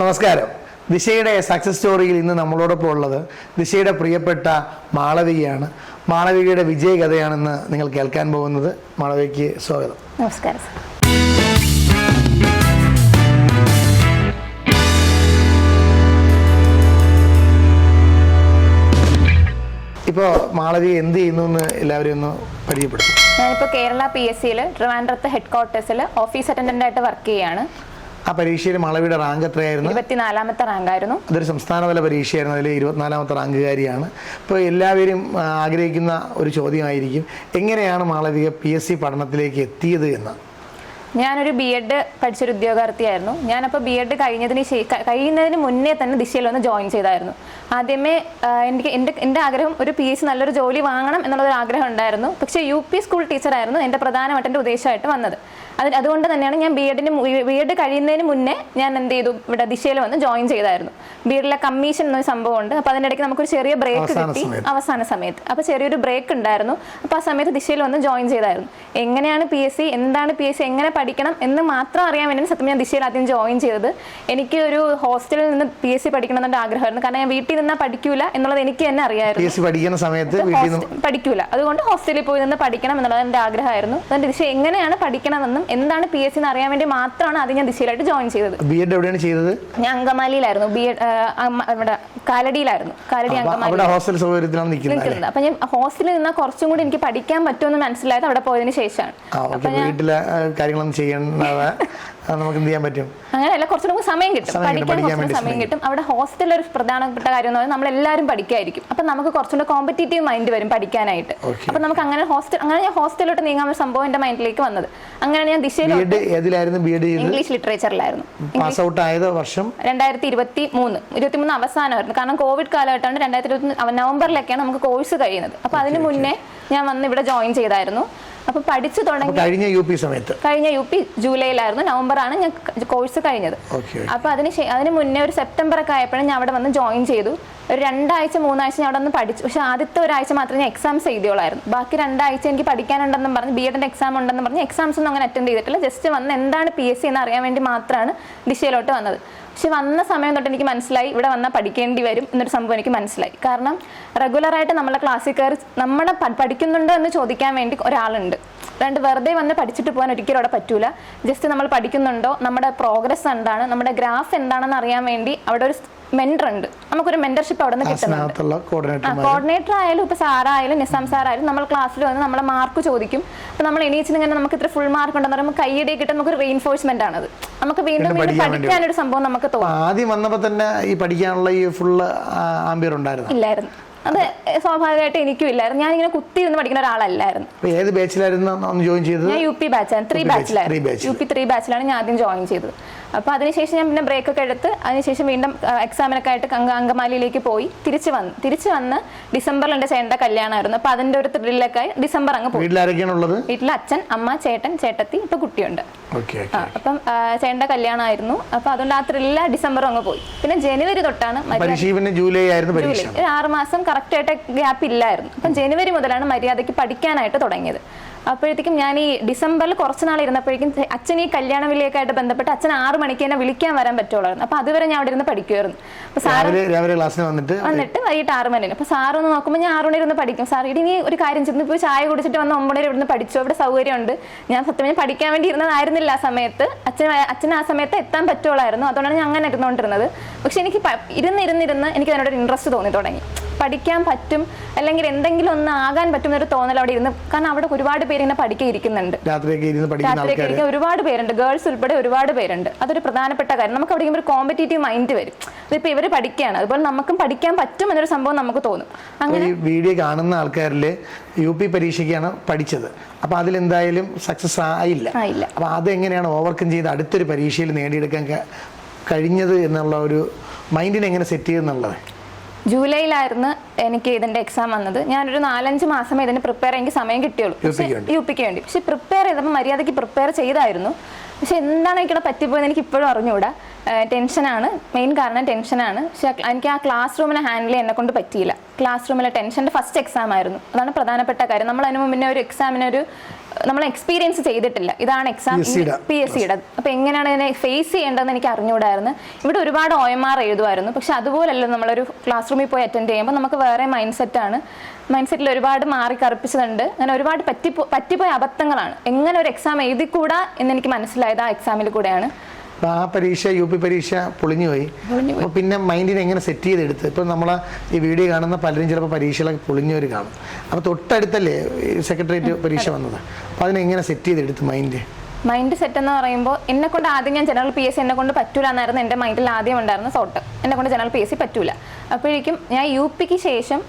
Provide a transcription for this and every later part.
നമസ്കാരം. ദിശയുടെ സക്സസ് സ്റ്റോറിയിൽ ഇന്ന് നമ്മളോടൊപ്പം ഉള്ളത് ദിശയുടെ പ്രിയപ്പെട്ട മാളവികയാണ്. മാളവികയുടെ വിജയ കഥയാണെന്ന് നിങ്ങൾ കേൾക്കാൻ പോകുന്നത്. മാളവികയ്ക്ക് സ്വാഗതം. നമസ്കാരം ഇപ്പോൾ മാളവിക എന്ത് ചെയ്യുന്നു എന്ന് എല്ലാവരും ഒന്ന് പരിചയപ്പെടുത്തും. ഞാനിപ്പോൾ കേരള പി എസ് സിയിൽ ട്രിവാൻഡ്രത്ത് ഹെഡ് ക്വാർട്ടേഴ്സിൽ ഓഫീസ് അറ്റൻഡന്റ് ആയിട്ട് വർക്ക് ചെയ്യാണ്. ആ പരീക്ഷയിൽ മളവിയുടെ റാങ്ക് എത്രയായിരുന്നു? ഇരുപത്തിനാലാമത്തെ റാങ്കായിരുന്നു. അതൊരു സംസ്ഥാനതല പരീക്ഷയായിരുന്നു. അതിൽ ഇരുപത്തിനാലാമത്തെ റാങ്കുകാരിയാണ്. ഇപ്പോൾ എല്ലാവരും ആഗ്രഹിക്കുന്ന ഒരു ചോദ്യമായിരിക്കും. എങ്ങനെയാണ് മാളവിക പി എസ് സി പഠനത്തിലേക്ക് എത്തിയത് എന്ന്? ഞാനൊരു ബി എഡ് പഠിച്ചൊരു ഉദ്യോഗാർത്ഥിയായിരുന്നു. ഞാനപ്പോൾ ബി എഡ് കഴിഞ്ഞതിന് കഴിയുന്നതിന് മുന്നേ തന്നെ ദിശയിൽ ഒന്ന് ജോയിൻ ചെയ്തായിരുന്നു. ആദ്യമേ എനിക്ക് എന്റെ എന്റെ ആഗ്രഹം ഒരു പി എസ് നല്ലൊരു ജോലി വാങ്ങണം എന്നുള്ളൊരു ആഗ്രഹം ഉണ്ടായിരുന്നു. പക്ഷേ യു പി സ്കൂൾ ടീച്ചറായിരുന്നു എന്റെ പ്രധാനമായിട്ട് എന്റെ ഉദ്ദേശമായിട്ട് വന്നത്. അത് അതുകൊണ്ട് തന്നെയാണ് ഞാൻ ബി എഡിന് ബി എഡ് കഴിയുന്നതിന് മുന്നേ ഞാൻ എന്ത് ചെയ്തു? ഇവിടെ ദിശയിൽ വന്ന് ജോയിൻ ചെയ്തായിരുന്നു. ബി എഡിലെ കമ്മീഷൻ എന്നൊരു സംഭവമുണ്ട് അപ്പോൾ അതിന്റെ ഇടയ്ക്ക് നമുക്കൊരു ചെറിയ ബ്രേക്ക് കിട്ടി. അവസാന സമയത്ത്. അപ്പോൾ ചെറിയൊരു ബ്രേക്ക് ഉണ്ടായിരുന്നു. അപ്പോൾ ആ സമയത്ത് ദിശയിൽ വന്ന് ജോയിൻ ചെയ്തായിരുന്നു. എങ്ങനെയാണ് പി എസ് സി എന്താണ് പി എസ് സി എങ്ങനെ പഠിക്കണം എന്ന് മാത്രം അറിയാൻ വേണ്ടി സത്യം ഞാൻ ദിശയിൽ ആദ്യം ജോയിൻ ചെയ്തത്. എനിക്ക് ഒരു ഹോസ്റ്റലിൽ നിന്ന് പി എസ് സി പഠിക്കണം എന്നുള്ള ആഗ്രഹമായിരുന്നു. കാരണം ഞാൻ വീട്ടിൽ നിന്നാൽ പഠിക്കൂല എന്നുള്ളത് എനിക്ക് തന്നെ പി അറിയാമായിരുന്നു എസ് സി പഠിക്കുന്ന സമയത്ത് പഠിക്കൂല. അതുകൊണ്ട് ഹോസ്റ്റലിൽ പോയി നിന്ന് പഠിക്കണം എന്നുള്ളത് എന്റെ ആഗ്രഹമായിരുന്നു. അതിന്റെ ദിശ എങ്ങനെയാണ് പഠിക്കണമെന്നും എന്താണ് പി എസ് സി എന്ന് അറിയാൻ വേണ്ടി മാത്രമാണ് അത് ഞാൻ ദിശയിലായിട്ട് ജോയിൻ ചെയ്തത്. ബി എഡ് എവിടെയാണ് ചെയ്തത്? ഞാൻ അങ്കമാലിയിലായിരുന്നു. ബി എഡ് ഇവിടെ കാലടിയിലായിരുന്നു. കാലടി അങ്കമാലി. ഹോസ്റ്റൽ സൗകര്യത്തിലാണ് നിൽക്കുന്നത്? അപ്പൊ ഞാൻ ഹോസ്റ്റലിൽ നിന്നാൽ കുറച്ചും കൂടി എനിക്ക് പഠിക്കാൻ പറ്റുമെന്ന് മനസ്സിലായത് അവിടെ പോയതിനു ശേഷമാണ്. വീട്ടിലെ കാര്യങ്ങളൊന്നും ചെയ്യേണ്ടത് നമുക്ക് എന്ത് ചെയ്യാൻ പറ്റും? അങ്ങനെയല്ല കുറച്ചും കൂടി സമയം കിട്ടും. സമയം കിട്ടും, പഠിക്കാൻ കുറച്ചുകൂടി സമയം കിട്ടും. അവിടെ ഹോസ്റ്റലിൽ ഒരു പ്രധാനപ്പെട്ട കാര്യം എന്ന് പറഞ്ഞാൽ നമ്മളെല്ലാവരും പഠിക്കായിരിക്കും. അപ്പൊ നമുക്ക് കുറച്ചുകൂടി കോമ്പറ്റീറ്റീവ് മൈൻഡ് വരും പഠിക്കാനായിട്ട്. അപ്പൊ നമുക്ക് അങ്ങനെ ഹോസ്റ്റൽ അങ്ങനെ ഞാൻ ഹോസ്റ്റലിലോട്ട് നീങ്ങാൻ ഒരു സംഭവം എന്റെ മൈൻഡിലേക്ക് വന്നത്. അങ്ങനെ ഞാൻ ദിശയിലായിരുന്നു ബി എഡ് ഇംഗ്ലീഷ് ലിറ്ററേച്ചറിലായിരുന്നു പാസ് ഔട്ട് ആയത് വർഷം രണ്ടായിരത്തി ഇരുപത്തി മൂന്ന് ഇരുപത്തി മൂന്ന് അവസാനമായിരുന്നു. കാരണം കോവിഡ് കാലഘട്ടമാണ് രണ്ടായിരത്തി ഇരുപത്തി നവംബറിലൊക്കെയാണ് നമുക്ക് കോഴ്സ് കഴിയുന്നത്. അപ്പൊ അതിന് മുന്നേ ഞാൻ വന്ന് ഇവിടെ ജോയിൻ ചെയ്തായിരുന്നു. അപ്പൊ പഠിച്ചു തുടങ്ങി കഴിഞ്ഞ യു പി സമയത്ത്. കഴിഞ്ഞ യു പി ജൂലൈയിലായിരുന്നു. നവംബറാണ് ഞാൻ കോഴ്സ് കഴിഞ്ഞത്. അപ്പൊ അപ്പോൾ അതിന് അതിന് മുന്നേ ഒരു സെപ്റ്റംബർ ഒക്കെ ആയപ്പോഴും ഞാൻ അവിടെ വന്ന് ജോയിൻ ചെയ്തു. ഒരു രണ്ടാഴ്ച മൂന്നാഴ്ച ഞാൻ അവിടെ നിന്ന് പഠിച്ചു. പക്ഷെ ആദ്യത്തെ ഒരാഴ്ച മാത്രമേ ഞാൻ എക്സാംസ് എഴുതിയോളായിരുന്നു ബാക്കി രണ്ടാഴ്ച എനിക്ക് പഠിക്കാനുണ്ടെന്നും പറഞ്ഞ് ബി എഡിന്റെ എക്സാം ഉണ്ടെന്ന് പറഞ്ഞ് എക്സാംസ് ഒന്നും അങ്ങനെ അറ്റൻഡ് ചെയ്തിട്ടില്ല. ജസ്റ്റ് വന്ന് എന്താണ് പി എസ് സി എന്ന് അറിയാൻ വേണ്ടി മാത്രമാണ് ദിശയിലോട്ട് വന്നത്. പക്ഷെ വന്ന സമയം തൊട്ട് എനിക്ക് മനസ്സിലായി ഇവിടെ വന്നാൽ പഠിക്കേണ്ടി വരും എന്നൊരു സംഭവം എനിക്ക് മനസ്സിലായി. കാരണം റെഗുലറായിട്ട് നമ്മളെ ക്ലാസ്സിൽ കയറി നമ്മളെ പഠിക്കുന്നുണ്ടോ എന്ന് ചോദിക്കാൻ വേണ്ടി ഒരാളുണ്ട്. രണ്ട് വെറുതെ വന്ന് പഠിച്ചിട്ട് പോകാൻ ഒരിക്കലും അവിടെ പറ്റൂല. ജസ്റ്റ് നമ്മൾ പഠിക്കുന്നുണ്ടോ? നമ്മുടെ പ്രോഗ്രസ് എന്താണ്? നമ്മുടെ ഗ്രാഫ് എന്താണെന്ന് അറിയാൻ വേണ്ടി അവിടെ ഒരു മെന്റർ ഉണ്ട്. നമുക്കൊരു മെന്റർഷിപ്പ് അവിടെ നിന്ന് കിട്ടുന്നുണ്ട്. കോർഡിനേറ്റർ ആയാലും ഇപ്പൊ സാറായാലും നിസാം സാറായാലും നമ്മൾ ക്ലാസ്സിൽ വന്ന് നമ്മളെ മാർക്ക് ചോദിക്കും. അപ്പൊ നമ്മൾ എണീച്ചിന് ഇങ്ങനെ നമുക്ക് ഇത്ര ഫുൾ മാർക്ക് ഉണ്ടെന്ന് പറയുമ്പോൾ കൈയടി കിട്ടുന്ന നമുക്ക് റീഎൻഫോഴ്സ്മെന്റ് ആണത്. നമുക്ക് വീണ്ടും വീണ്ടും പഠിക്കാനൊരു സംഭവം നമുക്ക് തോന്നും. ആദ്യം വന്നപ്പോ തന്നെ ഈ പഠിക്കാനുള്ള ഈ ഫുൾ ആംബിയർ ഉണ്ടായിരുന്നു? ഇല്ലായിരുന്നു. അത് സ്വാഭാവികമായിട്ട് എനിക്കും ഇല്ലായിരുന്നു. ഞാൻ കുത്തി ഇരുന്ന് പഠിക്കുന്ന ഒരാളല്ലായിരുന്നു. ഏത് ബാച്ചിലായിരുന്നു ജോയിൻ ചെയ്തത്? ഞാൻ യു പി ബാച്ചാണ് ത്രീ ബാച്ചിലായിരുന്നു യു പി ത്രീ ബാച്ചിലാണ് ഞാൻ ആദ്യം ജോയിൻ ചെയ്തത്. അപ്പോൾ അതിനുശേഷം ഞാൻ പിന്നെ ബ്രേക്ക് ഒക്കെ എടുത്ത് അതിനുശേഷം വീണ്ടും എക്സാമിനൊക്കെ ആയിട്ട് അങ്ക അങ്കമാലിയിലേക്ക് പോയി. തിരിച്ചു വന്നു തിരിച്ചു വന്ന് ഡിസംബറിൽ എന്റെ ചേട്ടന്റെ കല്യാണമായിരുന്നു. അപ്പോൾ അതിന്റെ ഒരു ത്രില്ലൊക്കെ ആയി ഡിസംബർ അങ്ങ് പോയി. വീട്ടിലെ വീട്ടിൽ അച്ഛൻ അമ്മ ചേട്ടൻ ചേട്ടത്തി ഇപ്പൊ കുട്ടിയുണ്ട്. അപ്പം ചേട്ട കല്യാണമായിരുന്നു. അപ്പൊ അതുകൊണ്ട് ആ ത്രില്ല ഡിസംബർ അങ്ങ് പോയി. പിന്നെ ജനുവരി തൊട്ടാണ് ജൂലൈ ആയിരുന്നു ഒരു ആറ് മാസം കറക്റ്റ് ആയിട്ട് ഗ്യാപ്പ് ഇല്ലായിരുന്നു അപ്പം ജനുവരി മുതലാണ് മര്യാദയ്ക്ക് പഠിക്കാനായിട്ട് തുടങ്ങിയത്. അപ്പോഴത്തേക്കും ഞാൻ ഈ ഡിസംബറിൽ കുറച്ച് നാൾ ഇരുന്നപ്പോഴേക്കും അച്ഛൻ ഈ കല്യാണ വിളിയൊക്കെയായിട്ട് ബന്ധപ്പെട്ട് അച്ഛൻ ആറ് മണിക്ക് തന്നെ വിളിക്കാൻ വരാൻ പറ്റുള്ളായിരുന്നു. അപ്പൊ അതുവരെ ഞാൻ അവിടെ ഇരുന്ന് പഠിക്കുമായിരുന്നു അപ്പൊ സാറ് രാവിലെ ക്ലാസ്സിന് വന്നിട്ട് വന്നിട്ട് വൈകിട്ട് ആറ് മണിന്. അപ്പൊ സാർ ഒന്ന് നോക്കുമ്പോൾ ഞാൻ ആറ് മണി ഇരുന്ന് പഠിക്കും. സാർ ഇനി ഒരു കാര്യം ചെന്ന് പോയി ചായ കുടിച്ചിട്ട് വന്ന് ഒമ്പത് ഇവിടുന്ന് പഠിച്ചു? അവിടെ സൗകര്യമുണ്ട്. ഞാൻ സത്യം പഠിക്കാൻ വേണ്ടി ഇരുന്നതായിരുന്നില്ല ആ സമയത്ത്. അച്ഛൻ അച്ഛൻ ആ സമയത്ത് എത്താൻ പറ്റുള്ളായിരുന്നു. അതുകൊണ്ടാണ് ഞാൻ അങ്ങനെ ഇരുന്നുകൊണ്ടിരുന്നത് പക്ഷെ എനിക്ക് ഇരുന്ന് ഇരുന്നിരുന്ന് എനിക്ക് അതിനോട് ഇൻട്രസ്റ്റ് തോന്നി തുടങ്ങി. പഠിക്കാൻ പറ്റും അല്ലെങ്കിൽ എന്തെങ്കിലും ഒന്ന് ആകാൻ പറ്റും എന്നൊരു തോന്നൽ അവിടെ ഇരുന്ന്. കാരണം അവിടെ ഒരുപാട് പേര് ഇങ്ങനെ പഠിക്കാൻ ഇരിക്കുന്നുണ്ട് രാത്രിയൊക്കെ ഒരുപാട് പേരുണ്ട്. ഗേൾസ് ഉൾപ്പെടെ ഒരുപാട് പേരുണ്ട്. അതൊരു പ്രധാനപ്പെട്ട കാര്യം. നമുക്ക് അവിടെ ഒരു കോമ്പറ്റേറ്റീവ് മൈൻഡ് വരും. അതിപ്പോ ഇവർ പഠിക്കുകയാണ്. അതുപോലെ നമുക്കും പഠിക്കാൻ പറ്റും എന്നൊരു സംഭവം നമുക്ക് തോന്നും. അങ്ങനെ ഈ വീഡിയോ കാണുന്ന ആൾക്കാരിൽ യു പി പരീക്ഷയ്ക്കാണ് പഠിച്ചത്. അപ്പൊ അതിലെന്തായാലും സക്സസ് ആയില്ല. അപ്പൊ അതെങ്ങനെയാണ് ഓവർകം ചെയ്ത് അടുത്തൊരു പരീക്ഷയിൽ നേടിയെടുക്കാൻ കഴിഞ്ഞത് എന്നുള്ള ഒരു മൈൻഡിനെ എങ്ങനെ സെറ്റ് ചെയ്തെന്നുള്ളത് ജൂലൈയിലായിരുന്നു എനിക്ക് ഇതിന്റെ എക്സാം വന്നത്. ഞാനൊരു നാലഞ്ച് മാസമേ ഇതിന് പ്രിപ്പയർ എനിക്ക് സമയം കിട്ടിയുള്ളൂ. യു പിക്ക് വേണ്ടി. യു പിക്ക് വേണ്ടി. പക്ഷെ പ്രിപ്പയർ ചെയ്തപ്പോൾ മര്യാദയ്ക്ക് പ്രിപ്പയർ ചെയ്തായിരുന്നു. പക്ഷെ എന്താണ് എനിക്കിവിടെ പറ്റിപ്പോയെന്ന് എനിക്ക് ഇപ്പോഴും അറിഞ്ഞുകൂടാ. ടെൻഷനാണ്. മെയിൻ കാരണം ടെൻഷനാണ്. പക്ഷെ എനിക്ക് ആ ക്ലാസ് റൂമിനെ ഹാൻഡിൽ ചെയ്യാൻ എന്നെ കൊണ്ട് പറ്റിയില്ല. ക്ലാസ് റൂമിലെ ടെൻഷന്റെ ഫസ്റ്റ് എക്സാം ആയിരുന്നു. അതാണ് പ്രധാനപ്പെട്ട കാര്യം. നമ്മൾ അതിന് മുന്നേ ഒരു എക്സാമിനൊരു നമ്മൾ എക്സ്പീരിയൻസ് ചെയ്തിട്ടില്ല. ഇതാണ് എക്സാം പി എസ് സിയുടെ അപ്പൊ എങ്ങനെയാണ് ഇതിനെ ഫേസ് ചെയ്യേണ്ടതെന്ന് എനിക്ക് അറിഞ്ഞുകൂടായിരുന്നു ഇവിടെ ഒരുപാട് ഒ എം ആർ എഴുതുമായിരുന്നു. പക്ഷെ അതുപോലല്ല നമ്മളൊരു ക്ലാസ് റൂമിൽ പോയി അറ്റൻഡ് ചെയ്യുമ്പോൾ നമുക്ക് വേറെ മൈൻഡ് സെറ്റാണ് മൈൻഡ് സെറ്റിൽ ഒരുപാട് മാറി കറുപ്പിച്ചതുണ്ട്. അങ്ങനെ ഒരുപാട് പറ്റി പറ്റിപ്പോയ അബദ്ധങ്ങളാണ്. എങ്ങനെ ഒരു എക്സാം എഴുതിക്കൂടാ എന്ന് എനിക്ക് മനസ്സിലായത് ആ എക്സാമിൽ കൂടെയാണ്. അപ്പോൾ ആ പരീക്ഷ യു പി പരീക്ഷ പൊളിഞ്ഞു പോയി പൊളിഞ്ഞുപോയി. അപ്പോൾ പിന്നെ മൈൻഡിനെ എങ്ങനെ സെറ്റ് ചെയ്തെടുത്ത്? ഇപ്പൊ നമ്മളെ ഈ വീഡിയോ കാണുന്ന പലരും ചിലപ്പോൾ പരീക്ഷകളൊക്കെ പൊളിഞ്ഞവർ കാണും. അപ്പോൾ തൊട്ടടുത്തല്ലേ സെക്രട്ടേറിയറ്റ് പരീക്ഷ വന്നത്? അപ്പോൾ അതിനെങ്ങനെ സെറ്റ് ചെയ്തെടുത്ത് മൈൻഡ്? മൈൻഡ് സെറ്റ് എന്ന് പറയുമ്പോൾ എന്നെ കൊണ്ട് ആദ്യം ഞാൻ ജനറൽ പി എസ് സി എന്നെ കൊണ്ട് പറ്റൂല എന്നായിരുന്നു എന്റെ മൈൻഡിൽ ആദ്യം ഉണ്ടായിരുന്ന തോട്ട് എന്നെ കൊണ്ട് ജനറൽ പി എസ് സി പറ്റൂല. അപ്പോഴേക്കും ഞാൻ യു പിക്ക് ശേഷം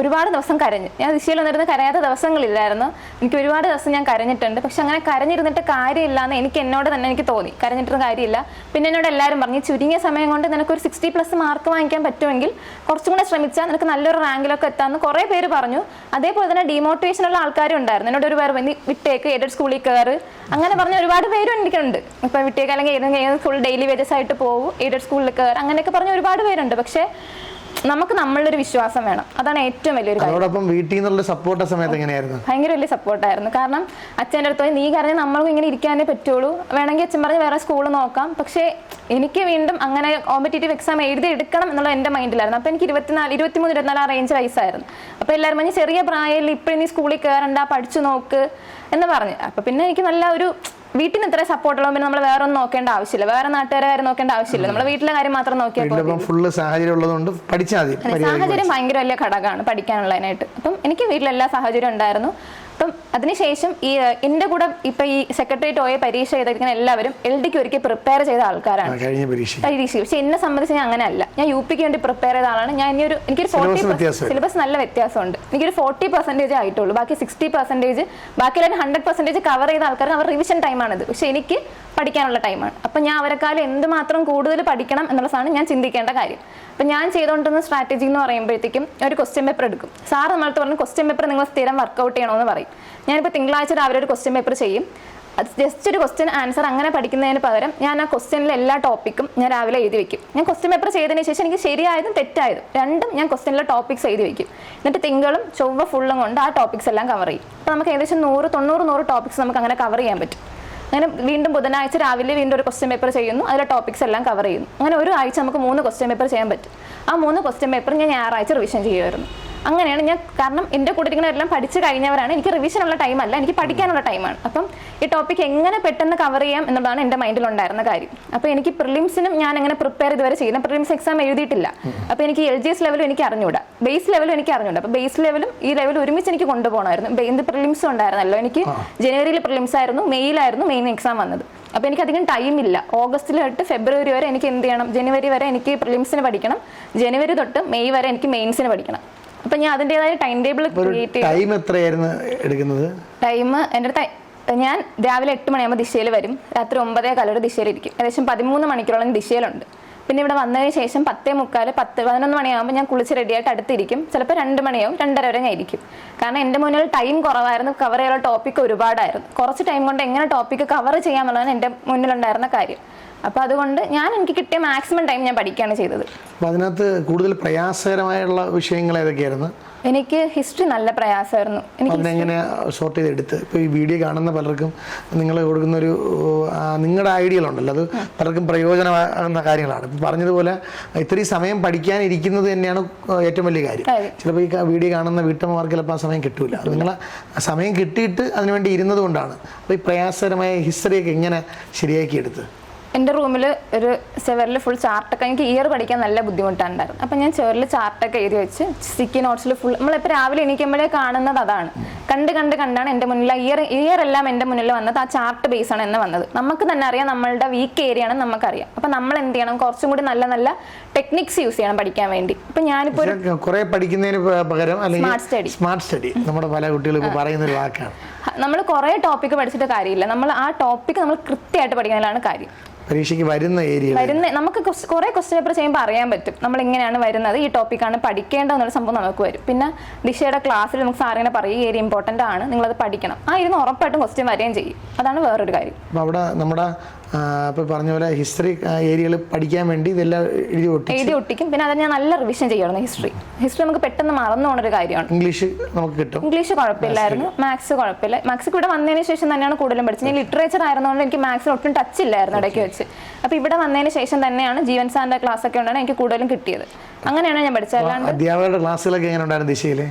ഒരുപാട് ദിവസം കരഞ്ഞു. ഞാൻ ദിശയിൽ വന്നിരുന്ന് കരയാത്ത ദിവസങ്ങളില്ലായിരുന്നു. എനിക്ക് ഒരുപാട് ദിവസം ഞാൻ കരഞ്ഞിട്ടുണ്ട്. പക്ഷെ അങ്ങനെ കരഞ്ഞിരുന്നിട്ട് കാര്യമില്ല എന്ന് എനിക്ക് എന്നോട് തന്നെ എനിക്ക് തോന്നി. കരഞ്ഞിട്ടൊന്നും കാര്യമില്ല. പിന്നെ എന്നോട് എല്ലാവരും പറഞ്ഞു "ഈ ചുരുങ്ങിയ സമയം കൊണ്ട് നിനക്ക് ഒരു സിക്സ്റ്റി പ്ലസ് മാർക്ക് വാങ്ങിക്കാൻ പറ്റുമെങ്കിൽ കുറച്ചും കൂടെ ശ്രമിച്ചാൽ നിനക്ക് നല്ലൊരു റാങ്കിലൊക്കെ എത്താമെന്ന് കുറേ പേര് പറഞ്ഞു. അതേപോലെ തന്നെ ഡീമോട്ടിവേഷൻ ഉള്ള ആൾക്കാരും ഉണ്ടായിരുന്നു. എന്നോട് ഒരു പേര് പറഞ്ഞു, "നീ വിട്ടേക്ക് എയ്ഡഡ് സ്കൂളിൽ കയറ്. അങ്ങനെ പറഞ്ഞ ഒരുപാട് പേരും എനിക്കുണ്ട്. ഇപ്പം വിട്ടേക്ക് അല്ലെങ്കിൽ ഏതെങ്കിലും ഫുൾ ഡെയിലി വേജസ് ആയിട്ട് പോകും എയ്ഡഡ് സ്കൂളിൽ കയറ്. അങ്ങനെയൊക്കെ പറഞ്ഞ ഒരുപാട് പേരുണ്ട്. പക്ഷേ നമുക്ക് നമ്മളൊരു വിശ്വാസം വേണം. അതാണ് ഏറ്റവും വലിയൊരു കാര്യം. അതോടൊപ്പം വീട്ടിൽ നിന്നുള്ള സപ്പോർട്ട് സമയത്ത് എങ്ങനെയായിരുന്നു? ഭയങ്കര വലിയ സപ്പോർട്ടായിരുന്നു കാരണം അച്ഛന്റെ അടുത്ത് പോയി നീ കാരണം നമ്മൾക്കും ഇങ്ങനെ ഇരിക്കാനേ പറ്റുള്ളൂ. വേണമെങ്കിൽ അച്ഛൻ പറഞ്ഞ് വേറെ സ്കൂൾ നോക്കാം. പക്ഷേ എനിക്ക് വീണ്ടും അങ്ങനെ കോമ്പറ്റേറ്റീവ് എക്സാം എഴുതി എടുക്കണം എന്നുള്ള എന്റെ മൈൻഡിലായിരുന്നു അപ്പോൾ എനിക്ക് ഇരുപത്തിനാല് ഇരുപത്തിമൂന്ന് ഇരുപത്തിനാല് ആ റേഞ്ച് വയസ്സായിരുന്നു. അപ്പോൾ എല്ലാവരും പറഞ്ഞ് ചെറിയ പ്രായത്തിൽ ഇപ്പോഴും നീ സ്കൂളിൽ കയറണ്ട പഠിച്ചു നോക്ക് എന്ന് പറഞ്ഞു. അപ്പോൾ പിന്നെ എനിക്ക് നല്ല ഒരു വീട്ടിൽ നിന്ന് ഇത്ര സപ്പോർട്ട് പിന്നെ നമ്മൾ വേറെ ഒന്നും നോക്കേണ്ട ആവശ്യമില്ല. വേറെ നാട്ടുകാരെ കാര്യം നോക്കേണ്ട ആവശ്യമില്ല. നമ്മൾ വീട്ടിലെ കാര്യം മാത്രം നോക്കിയാൽ ഫുള്ള് സാഹചര്യം ഉള്ളതുകൊണ്ട് പഠിച്ചാൽ മതി. സാഹചര്യം ഭയങ്കര വലിയ ഘടകമാണ് പഠിക്കാനുള്ളതിനായിട്ട്. അപ്പം എനിക്ക് വീട്ടിലെല്ലാ സാഹചര്യം ഉണ്ടായിരുന്നു. അപ്പം അതിനുശേഷം ഈ എന്റെ എന്റെ കൂടെ ഇപ്പൊ ഈ സെക്രട്ടേറിയറ്റ് പോയ പരീക്ഷ ചെയ്തിരിക്കുന്ന എല്ലാവരും എൽ ഡിക്ക് ഒരിക്കൽ പ്രിപ്പയർ ചെയ്ത ആൾക്കാരാണ്. കഴിഞ്ഞ പരീക്ഷ. പക്ഷെ എന്നെ സംബന്ധിച്ച് ഞാൻ അങ്ങനെയല്ല. ഞാൻ യു പിക്ക് വേണ്ടി പ്രിപ്പയർ ചെയ്ത ആളാണ്. ഞാൻ ഇനി ഒരു എനിക്കൊരു ഫോർട്ടി സിലബസ് നല്ല വ്യത്യാസമുണ്ട്. എനിക്കൊരു ഫോർട്ടി പെർസെന്റേജ് ആയിട്ടുള്ളൂ. ബാക്കി സിക്സ്റ്റി പെർസെന്റേജ് ബാക്കി എല്ലാവരും ഹൺഡ്രഡ് പെർസെന്റേജ് കവർ ചെയ്ത ആൾക്കാർക്ക് അവർ റിവിഷൻ ടൈമാണിത് പക്ഷെ എനിക്ക് പഠിക്കാനുള്ള ടൈമാണ് അപ്പം ഞാൻ അവരെക്കാളും എന്തുമാത്രം കൂടുതൽ പഠിക്കണം എന്നുള്ളതാണ് ഞാൻ ചിന്തിക്കേണ്ട കാര്യം. അപ്പം ഞാൻ ചെയ്തുകൊണ്ടിരുന്ന സ്ട്രാറ്റജി എന്ന് പറയുമ്പോഴത്തേക്കും ഒരു ക്വസ്റ്റ്യൻ പേപ്പർ എടുക്കും. സാർ നമ്മളടുത്ത് പറഞ്ഞു ക്വസ്റ്റ്യൻ പേപ്പർ നിങ്ങൾ സ്ഥിരം വർക്കൗട്ട് ചെയ്യണമെന്ന് പറയും. ഞാനിപ്പോൾ തിങ്കളാഴ്ച രാവിലെ ഒരു ക്വസ്റ്റ്യൻ പേപ്പർ ചെയ്യും. ജസ്റ്റ് ഒരു ക്വസ്റ്റ്യൻ ആൻസർ അങ്ങനെ പഠിക്കുന്നതിന് പകരം ഞാൻ ആ ക്വസ്റ്റ്യനിലെ എല്ലാ ടോപ്പിക്കും ഞാൻ രാവിലെ എഴുതി വെക്കും. ഞാൻ ക്വസ്റ്റ്യൻ പേപ്പർ ചെയ്തതിന് ശേഷം എനിക്ക് ശരിയായതും തെറ്റായതും രണ്ടും ഞാൻ ക്വസ്റ്റ്യനിലെ ടോപ്പിക്സ് എഴുതി വെക്കും. എന്നിട്ട് തിങ്കളും ചൊവ്വ ഫുള്ളും കൊണ്ട് ആ ടോപ്പിക്സ് എല്ലാം കവർ ചെയ്യും. അപ്പോൾ നമുക്ക് ഏകദേശം നൂറ് തൊണ്ണൂറ് നൂറ് ടോപ്പിക്സ് നമുക്ക് അങ്ങനെ കവർ ചെയ്യാൻ പറ്റും. അങ്ങനെ വീണ്ടും ബുധനാഴ്ച രാവിലെ വീണ്ടും ഒരു ക്വസ്റ്റ്യൻ പേപ്പർ ചെയ്യുന്നു. അതിലെ ടോപ്പിക്സ് എല്ലാം കവർ ചെയ്യുന്നു. അങ്ങനെ ഒരു ആഴ്ച നമുക്ക് മൂന്ന് ക്വസ്റ്റ്യൻ പേപ്പർ ചെയ്യാൻ പറ്റും. ആ മൂന്ന് ക്വസ്റ്റ്യൻ പേപ്പർ ഞാൻ ഞായറാഴ്ച റിവിഷൻ ചെയ്യുമായിരുന്നു. അങ്ങനെയാണ് ഞാൻ കാരണം എന്റെ കൂടെ ഇരിക്കുന്നവരെല്ലാം പഠിച്ചു കഴിഞ്ഞവരാണ്. എനിക്ക് റിവിഷനുള്ള ടൈം അല്ല എനിക്ക് പഠിക്കാനുള്ള ടൈമാണ് അപ്പം ഈ ടോപ്പിക് എങ്ങനെ പെട്ടെന്ന് കവർ ചെയ്യാം എന്നുള്ളതാണ് എന്റെ മൈൻഡിൽ ഉണ്ടായിരുന്ന കാര്യം. അപ്പോൾ എനിക്ക് പ്രിലിംസിനും ഞാൻ അങ്ങനെ പ്രിപ്പയർ ഇതുവരെ ചെയ്യുന്ന പ്രിലിംസ് എക്സാം എഴുതിയിട്ടില്ല. അപ്പോൾ എനിക്ക് എൽ ജി എസ് ലെവലും എനിക്ക് അറിഞ്ഞൂടാ. ബേസ് ലെവലും എനിക്ക് അറിഞ്ഞൂടാ. അപ്പോൾ ബേസ് ലെവലും ഈ ലെവലും ഒരുമിച്ച് എനിക്ക് കൊണ്ടുപോകണമായിരുന്നു. എന്ത് പ്രിലിംസും ഉണ്ടായിരുന്നല്ലോ. എനിക്ക് ജനുവരിയിൽ പ്രിലിംസ് ആയിരുന്നു. മെയ്യിലായിരുന്നു മെയിൻ എക്സാം വന്നത്. അപ്പോൾ എനിക്ക് അധികം ടൈം ഇല്ല. ഓഗസ്റ്റിൽ തൊട്ട് ഫെബ്രുവരി വരെ എനിക്ക് എന്ത് ചെയ്യണം? ജനുവരി വരെ എനിക്ക് പ്രിലിംസിന് പഠിക്കണം. ജനുവരി തൊട്ട് മെയ് വരെ എനിക്ക് മെയിൻസിന് പഠിക്കണം. അപ്പം ഞാൻ അതിന്റെതായ ടൈം ടേബിൾ ക്രിയേറ്റ് ടൈം എത്രയായിരുന്നു എടുക്കുന്നത്? ടൈം എന്റെ അടുത്ത് ഞാൻ രാവിലെ എട്ട് മണിയാകുമ്പോൾ ദിശയിൽ വരും. രാത്രി ഒമ്പതേ കാലൊരു ദിശയിലിരിക്കും ഏകദേശം പതിമൂന്ന് മണിക്കൂറോളം ദിശയിലുണ്ട്. പിന്നെ ഇവിടെ വന്നതിന് ശേഷം പത്തേ മുക്കാൽ പത്ത് പതിനൊന്ന് മണിയാകുമ്പോൾ ഞാൻ കുളിച്ച് റെഡിയായിട്ട് അടുത്തിരിക്കും. ചിലപ്പോൾ രണ്ട് മണിയാവും രണ്ടര വരെ ഞാൻ ഇരിക്കും. കാരണം എന്റെ മുന്നിൽ ടൈം കുറവായിരുന്നു കവർ ചെയ്യാനുള്ള ടോപ്പിക് ഒരുപാടായിരുന്നു. കുറച്ച് ടൈം കൊണ്ട് എങ്ങനെ ടോപ്പിക്ക് കവർ ചെയ്യാമെന്നുള്ളതാണ് എന്റെ മുന്നിലുണ്ടായിരുന്ന കാര്യം. അപ്പോൾ അതുകൊണ്ട് ഞാൻ എനിക്ക് കിട്ടിയ മാക്സിമം ടൈം ഞാൻ പഠിക്കുകയാണ് ചെയ്തത്. അപ്പോൾ അതിനകത്ത് കൂടുതൽ പ്രയാസകരമായുള്ള വിഷയങ്ങൾ ഏതൊക്കെയായിരുന്നു? എനിക്ക് ഹിസ്റ്ററി നല്ല പ്രയാസമായിരുന്നു. എനിക്ക് അതിനെങ്ങനെ ഷോർട്ട് ചെയ്തെടുത്ത്? ഇപ്പോൾ ഈ വീഡിയോ കാണുന്ന പലർക്കും നിങ്ങൾ കൊടുക്കുന്ന ഒരു നിങ്ങളുടെ ഐഡിയകളുണ്ടല്ലോ അത് പലർക്കും പ്രയോജനമാകുന്ന കാര്യങ്ങളാണ്. പറഞ്ഞതുപോലെ ഇത്രയും സമയം പഠിക്കാനിരിക്കുന്നത് തന്നെയാണ് ഏറ്റവും വലിയ കാര്യം. ചിലപ്പോൾ ഈ വീഡിയോ കാണുന്ന വീട്ടമ്മമാർക്ക് ചിലപ്പോൾ ആ സമയം കിട്ടില്ല അത് നിങ്ങൾ സമയം കിട്ടിയിട്ട് അതിനുവേണ്ടി ഇരുന്നത് കൊണ്ടാണ്. അപ്പോൾ ഈ പ്രയാസകരമായ ഹിസ്റ്ററിയൊക്കെ എങ്ങനെ ശരിയാക്കി എടുത്ത് എന്റെ റൂമിൽ ഒരു സെവറിൽ ഫുൾ ചാർട്ടൊക്കെ എനിക്ക് ഇയർ പഠിക്കാൻ നല്ല ബുദ്ധിമുട്ടുണ്ടായിരുന്നു അപ്പം ഞാൻ ചെവറിൽ ചാർട്ടൊക്കെ എഴുതി വെച്ച് സ്റ്റിക്കി നോട്ട്സിൽ ഫുൾ നമ്മളിപ്പോൾ രാവിലെ എണീക്കുമ്പോഴേ കാണുന്നത് അതാണ്. കണ്ട് കണ്ട് കണ്ടാണ് എന്റെ മുന്നിൽ ഇയർ ഇയർ എല്ലാം എന്റെ മുന്നിൽ വന്നത് ആ ചാർട്ട് ബേസ് ആണ് എന്ന് വന്നത്. നമുക്ക് തന്നെ അറിയാം നമ്മളുടെ വീക്ക് ഏരിയ ആണെന്ന് നമുക്കറിയാം. അപ്പം നമ്മൾ എന്ത് ചെയ്യണം? കുറച്ചും കൂടി നല്ല നല്ല ടെക്നിക്സ് യൂസ് ചെയ്യണം പഠിക്കാൻ വേണ്ടി. ഇപ്പൊ ഞാനിപ്പോ കുറെ പഠിക്കുന്നതിന് പകരം അല്ലെങ്കിൽ Smart study. സ്മാർട്ട് സ്റ്റഡി നമ്മുടെ പല കുട്ടികളും പറയുന്ന ഒരു വാക്കാണ്. നമ്മൾ കുറെ ടോപ്പിക് പഠിച്ചിട്ട് കാര്യമില്ല. നമ്മൾ ആ ടോപ്പിക് നമ്മൾ കൃത്യമായിട്ട് പഠിക്കുന്നതിലാണ് കാര്യം. പരീക്ഷയ്ക്ക് വരുന്ന ഏരിയ വരുന്ന നമുക്ക് കുറെ ക്വസ്റ്റ്യൻ പേപ്പർ ചെയ്യുമ്പോൾ അറിയാൻ പറ്റും. നമ്മൾ എങ്ങനെയാണ് വരുന്നത്? ഈ ടോപ്പിക്കാണ് പഠിക്കേണ്ടതെന്നുള്ള സംഭവം നമുക്ക് വരും. പിന്നെ ദിശയുടെ ക്ലാസ്സിൽ നമുക്ക് സാറിങ്ങനെ പറയും ഈ ഏരിയ ഇമ്പോർട്ടന്റ് ആണ്. നിങ്ങളത് പഠിക്കണം. ആ ഇരുന്ന് ഉറപ്പായിട്ടും ക്വസ്റ്റ്യൻ വരികയും ചെയ്യും. അതാണ് വേറൊരു കാര്യം. അവിടെ നമ്മുടെ അപ്പോൾ പറഞ്ഞ പോലെ ഹിസ്റ്ററി ഏരിയകൾ പഠിക്കാൻ വേണ്ടി ഇതെല്ലാം എഴുതി ഒട്ടി എഴുതി ഒട്ടിക്കും. പിന്നെ അത് ഞാൻ നല്ല റിവിഷൻ ചെയ്യണം ഹിസ്റ്ററി ഹിസ്റ്ററി നമുക്ക് പെട്ടെന്ന് മറന്നു പോകുന്ന ഒരു കാര്യമാണ്. ഇംഗ്ലീഷ് നമുക്ക് കിട്ടും. ഇംഗ്ലീഷ് കുഴപ്പമില്ലായിരുന്നു. മാത്സ് കുഴപ്പമില്ല. മാത്സ് ഇവിടെ വന്നതിന് ശേഷം തന്നെയാണ് കൂടുതലും പഠിച്ചത്. ഞാൻ ലിറ്ററേച്ചർ ആയിരുന്നതുകൊണ്ട് എനിക്ക് മാത്സിന് ഒട്ടും ടച്ച് ഇല്ലായിരുന്നു ഇടയ്ക്ക് വെച്ച്. അപ്പോൾ ഇവിടെ വന്നതിന് ശേഷം തന്നെയാണ് ജീവൻ സാറിന്റെ ക്ലാസ് ഒക്കെ ഉണ്ടാണ് എനിക്ക് കൂടുതലും കിട്ടിയത്. അങ്ങനെയാണ് ഞാൻ പഠിച്ചത്. അല്ലാണ്ട് അധ്യാപകരുടെ ക്ലാസ്സുകളൊക്കെ എങ്ങനെ ഉണ്ടായിരുന്നു ദിശയിൽ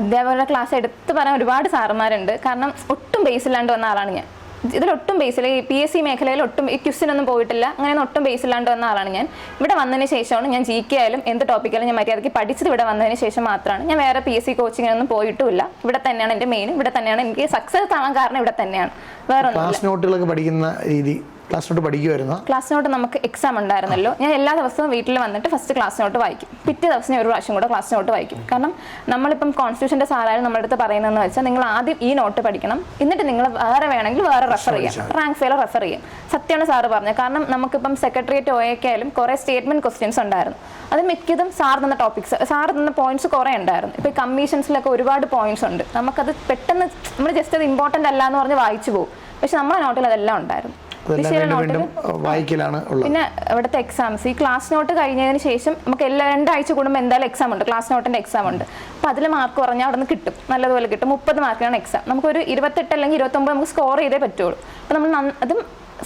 അധ്യാപകരുടെ ക്ലാസ് എടുത്തു പറയാൻ ഒരുപാട് സാറന്മാരുണ്ട്. കാരണം ഒട്ടും ബേസ് ഇല്ലാണ്ട് വന്ന ആളാണ് ഞാൻ. ഇതിലൊട്ടും ബേസിൽ ഈ പി എസ് സി മേഖലയിൽ ഒട്ടും ഈ ക്യുസിനൊന്നും പോയിട്ടില്ല. അങ്ങനെ ഒട്ടും ബേസ് ഇല്ലാണ്ട് വന്ന ആളാണ് ഞാൻ. ഇവിടെ വന്നതിന് ശേഷമാണ് ഞാൻ ജി കെ ആയാലും എന്ത് ടോപ്പിക്കായാലും ഞാൻ മര്യാദയ്ക്ക് പഠിച്ചത് ഇവിടെ വന്നതിന് ശേഷം മാത്രമാണ്. ഞാൻ വേറെ പി എസ് സി കോച്ചിങ്ങിനൊന്നും പോയിട്ടുമില്ല ഇവിടെ തന്നെയാണ് എന്റെ മെയിൻ ഇവിടെ തന്നെയാണ് എനിക്ക് സക്സസ് ആവാൻ കാരണം ഇവിടെ തന്നെയാണ്. വേറെ ക്ലാസ് നോട്ടുകളൊക്കെ പഠിക്കുന്ന രീതി ക്ലാസ് നോട്ട് പഠിക്കുമായിരുന്നു ക്ലാസ് നോട്ട് നമുക്ക് എക്സാം ഉണ്ടായിരുന്നല്ലോ. ഞാൻ എല്ലാ ദിവസവും വീട്ടിൽ വന്നിട്ട് ഫസ്റ്റ് ക്ലാസ് നോട്ട് വായിക്കും. പിറ്റേ ദിവസം ഞാൻ ഒരു പ്രാവശ്യം കൂടെ ക്ലാസ് നോട്ട് വായിക്കും. കാരണം നമ്മളിപ്പം കോൺസ്റ്റിറ്റ്യൂഷന്റെ സാറായാലും നമ്മുടെ അടുത്ത് പറയുന്നതെന്ന് വെച്ചാൽ നിങ്ങൾ ആദ്യം ഈ നോട്ട് പഠിക്കണം. എന്നിട്ട് നിങ്ങൾ വേറെ വേണമെങ്കിൽ വേറെ റെഫർ ചെയ്യാം. റാങ്ക് ഫെയിൽ റെഫർ ചെയ്യാം. സത്യമാണ് സാറ് പറഞ്ഞത്. കാരണം നമുക്കിപ്പം സെക്രട്ടേറിയറ്റ് ഒയൊക്കെയായാലും കുറേ സ്റ്റേറ്റ്മെന്റ് ക്വസ്റ്റ്യൻസ് ഉണ്ടായിരുന്നു. അത് മിക്കതും സാർ തന്ന ടോപ്പിക്സ് സാർ തന്ന പോയിന്റ്സ് കുറേ ഉണ്ടായിരുന്നു. ഇപ്പോൾ കമ്മീഷൻസിലൊക്കെ ഒരുപാട് പോയിന്റ്സ് ഉണ്ട്. നമുക്കത് പെട്ടെന്ന് നമ്മൾ ജസ്റ്റ് അത് ഇമ്പോർട്ടന്റ് അല്ല എന്ന് പറഞ്ഞ് വായിച്ചു പോകും. പക്ഷെ നമ്മുടെ നോട്ടിൽ അതെല്ലാം ഉണ്ടായിരുന്നു. വീണ്ടും നോട്ടിൽ വീണ്ടും വായിക്കലാണ് ഉള്ളത്. പിന്നെ ഇവിടുത്തെ എക്സാംസ് ഈ ക്ലാസ് നോട്ട് കഴിഞ്ഞതിന് ശേഷം നമുക്ക് എല്ലാ രണ്ടാഴ്ച കൂടുമ്പോൾ എന്തായാലും എക്സാം ഉണ്ട്. ക്ലാസ് നോട്ടിന്റെ എക്സാം ഉണ്ട്. അപ്പോൾ അതിൽ മാർക്ക് കുറഞ്ഞാൽ അവിടെ നിന്ന് കിട്ടും. നല്ലതുപോലെ കിട്ടും. മുപ്പത് മാർക്കിനാണ് എക്സാം നമുക്കൊരു ഇരുപത്തെട്ട് അല്ലെങ്കിൽ ഇരുപത്തൊമ്പത് നമുക്ക് സ്കോർ ചെയ്തേ പറ്റുള്ളൂ. അപ്പോൾ നമ്മൾ അതും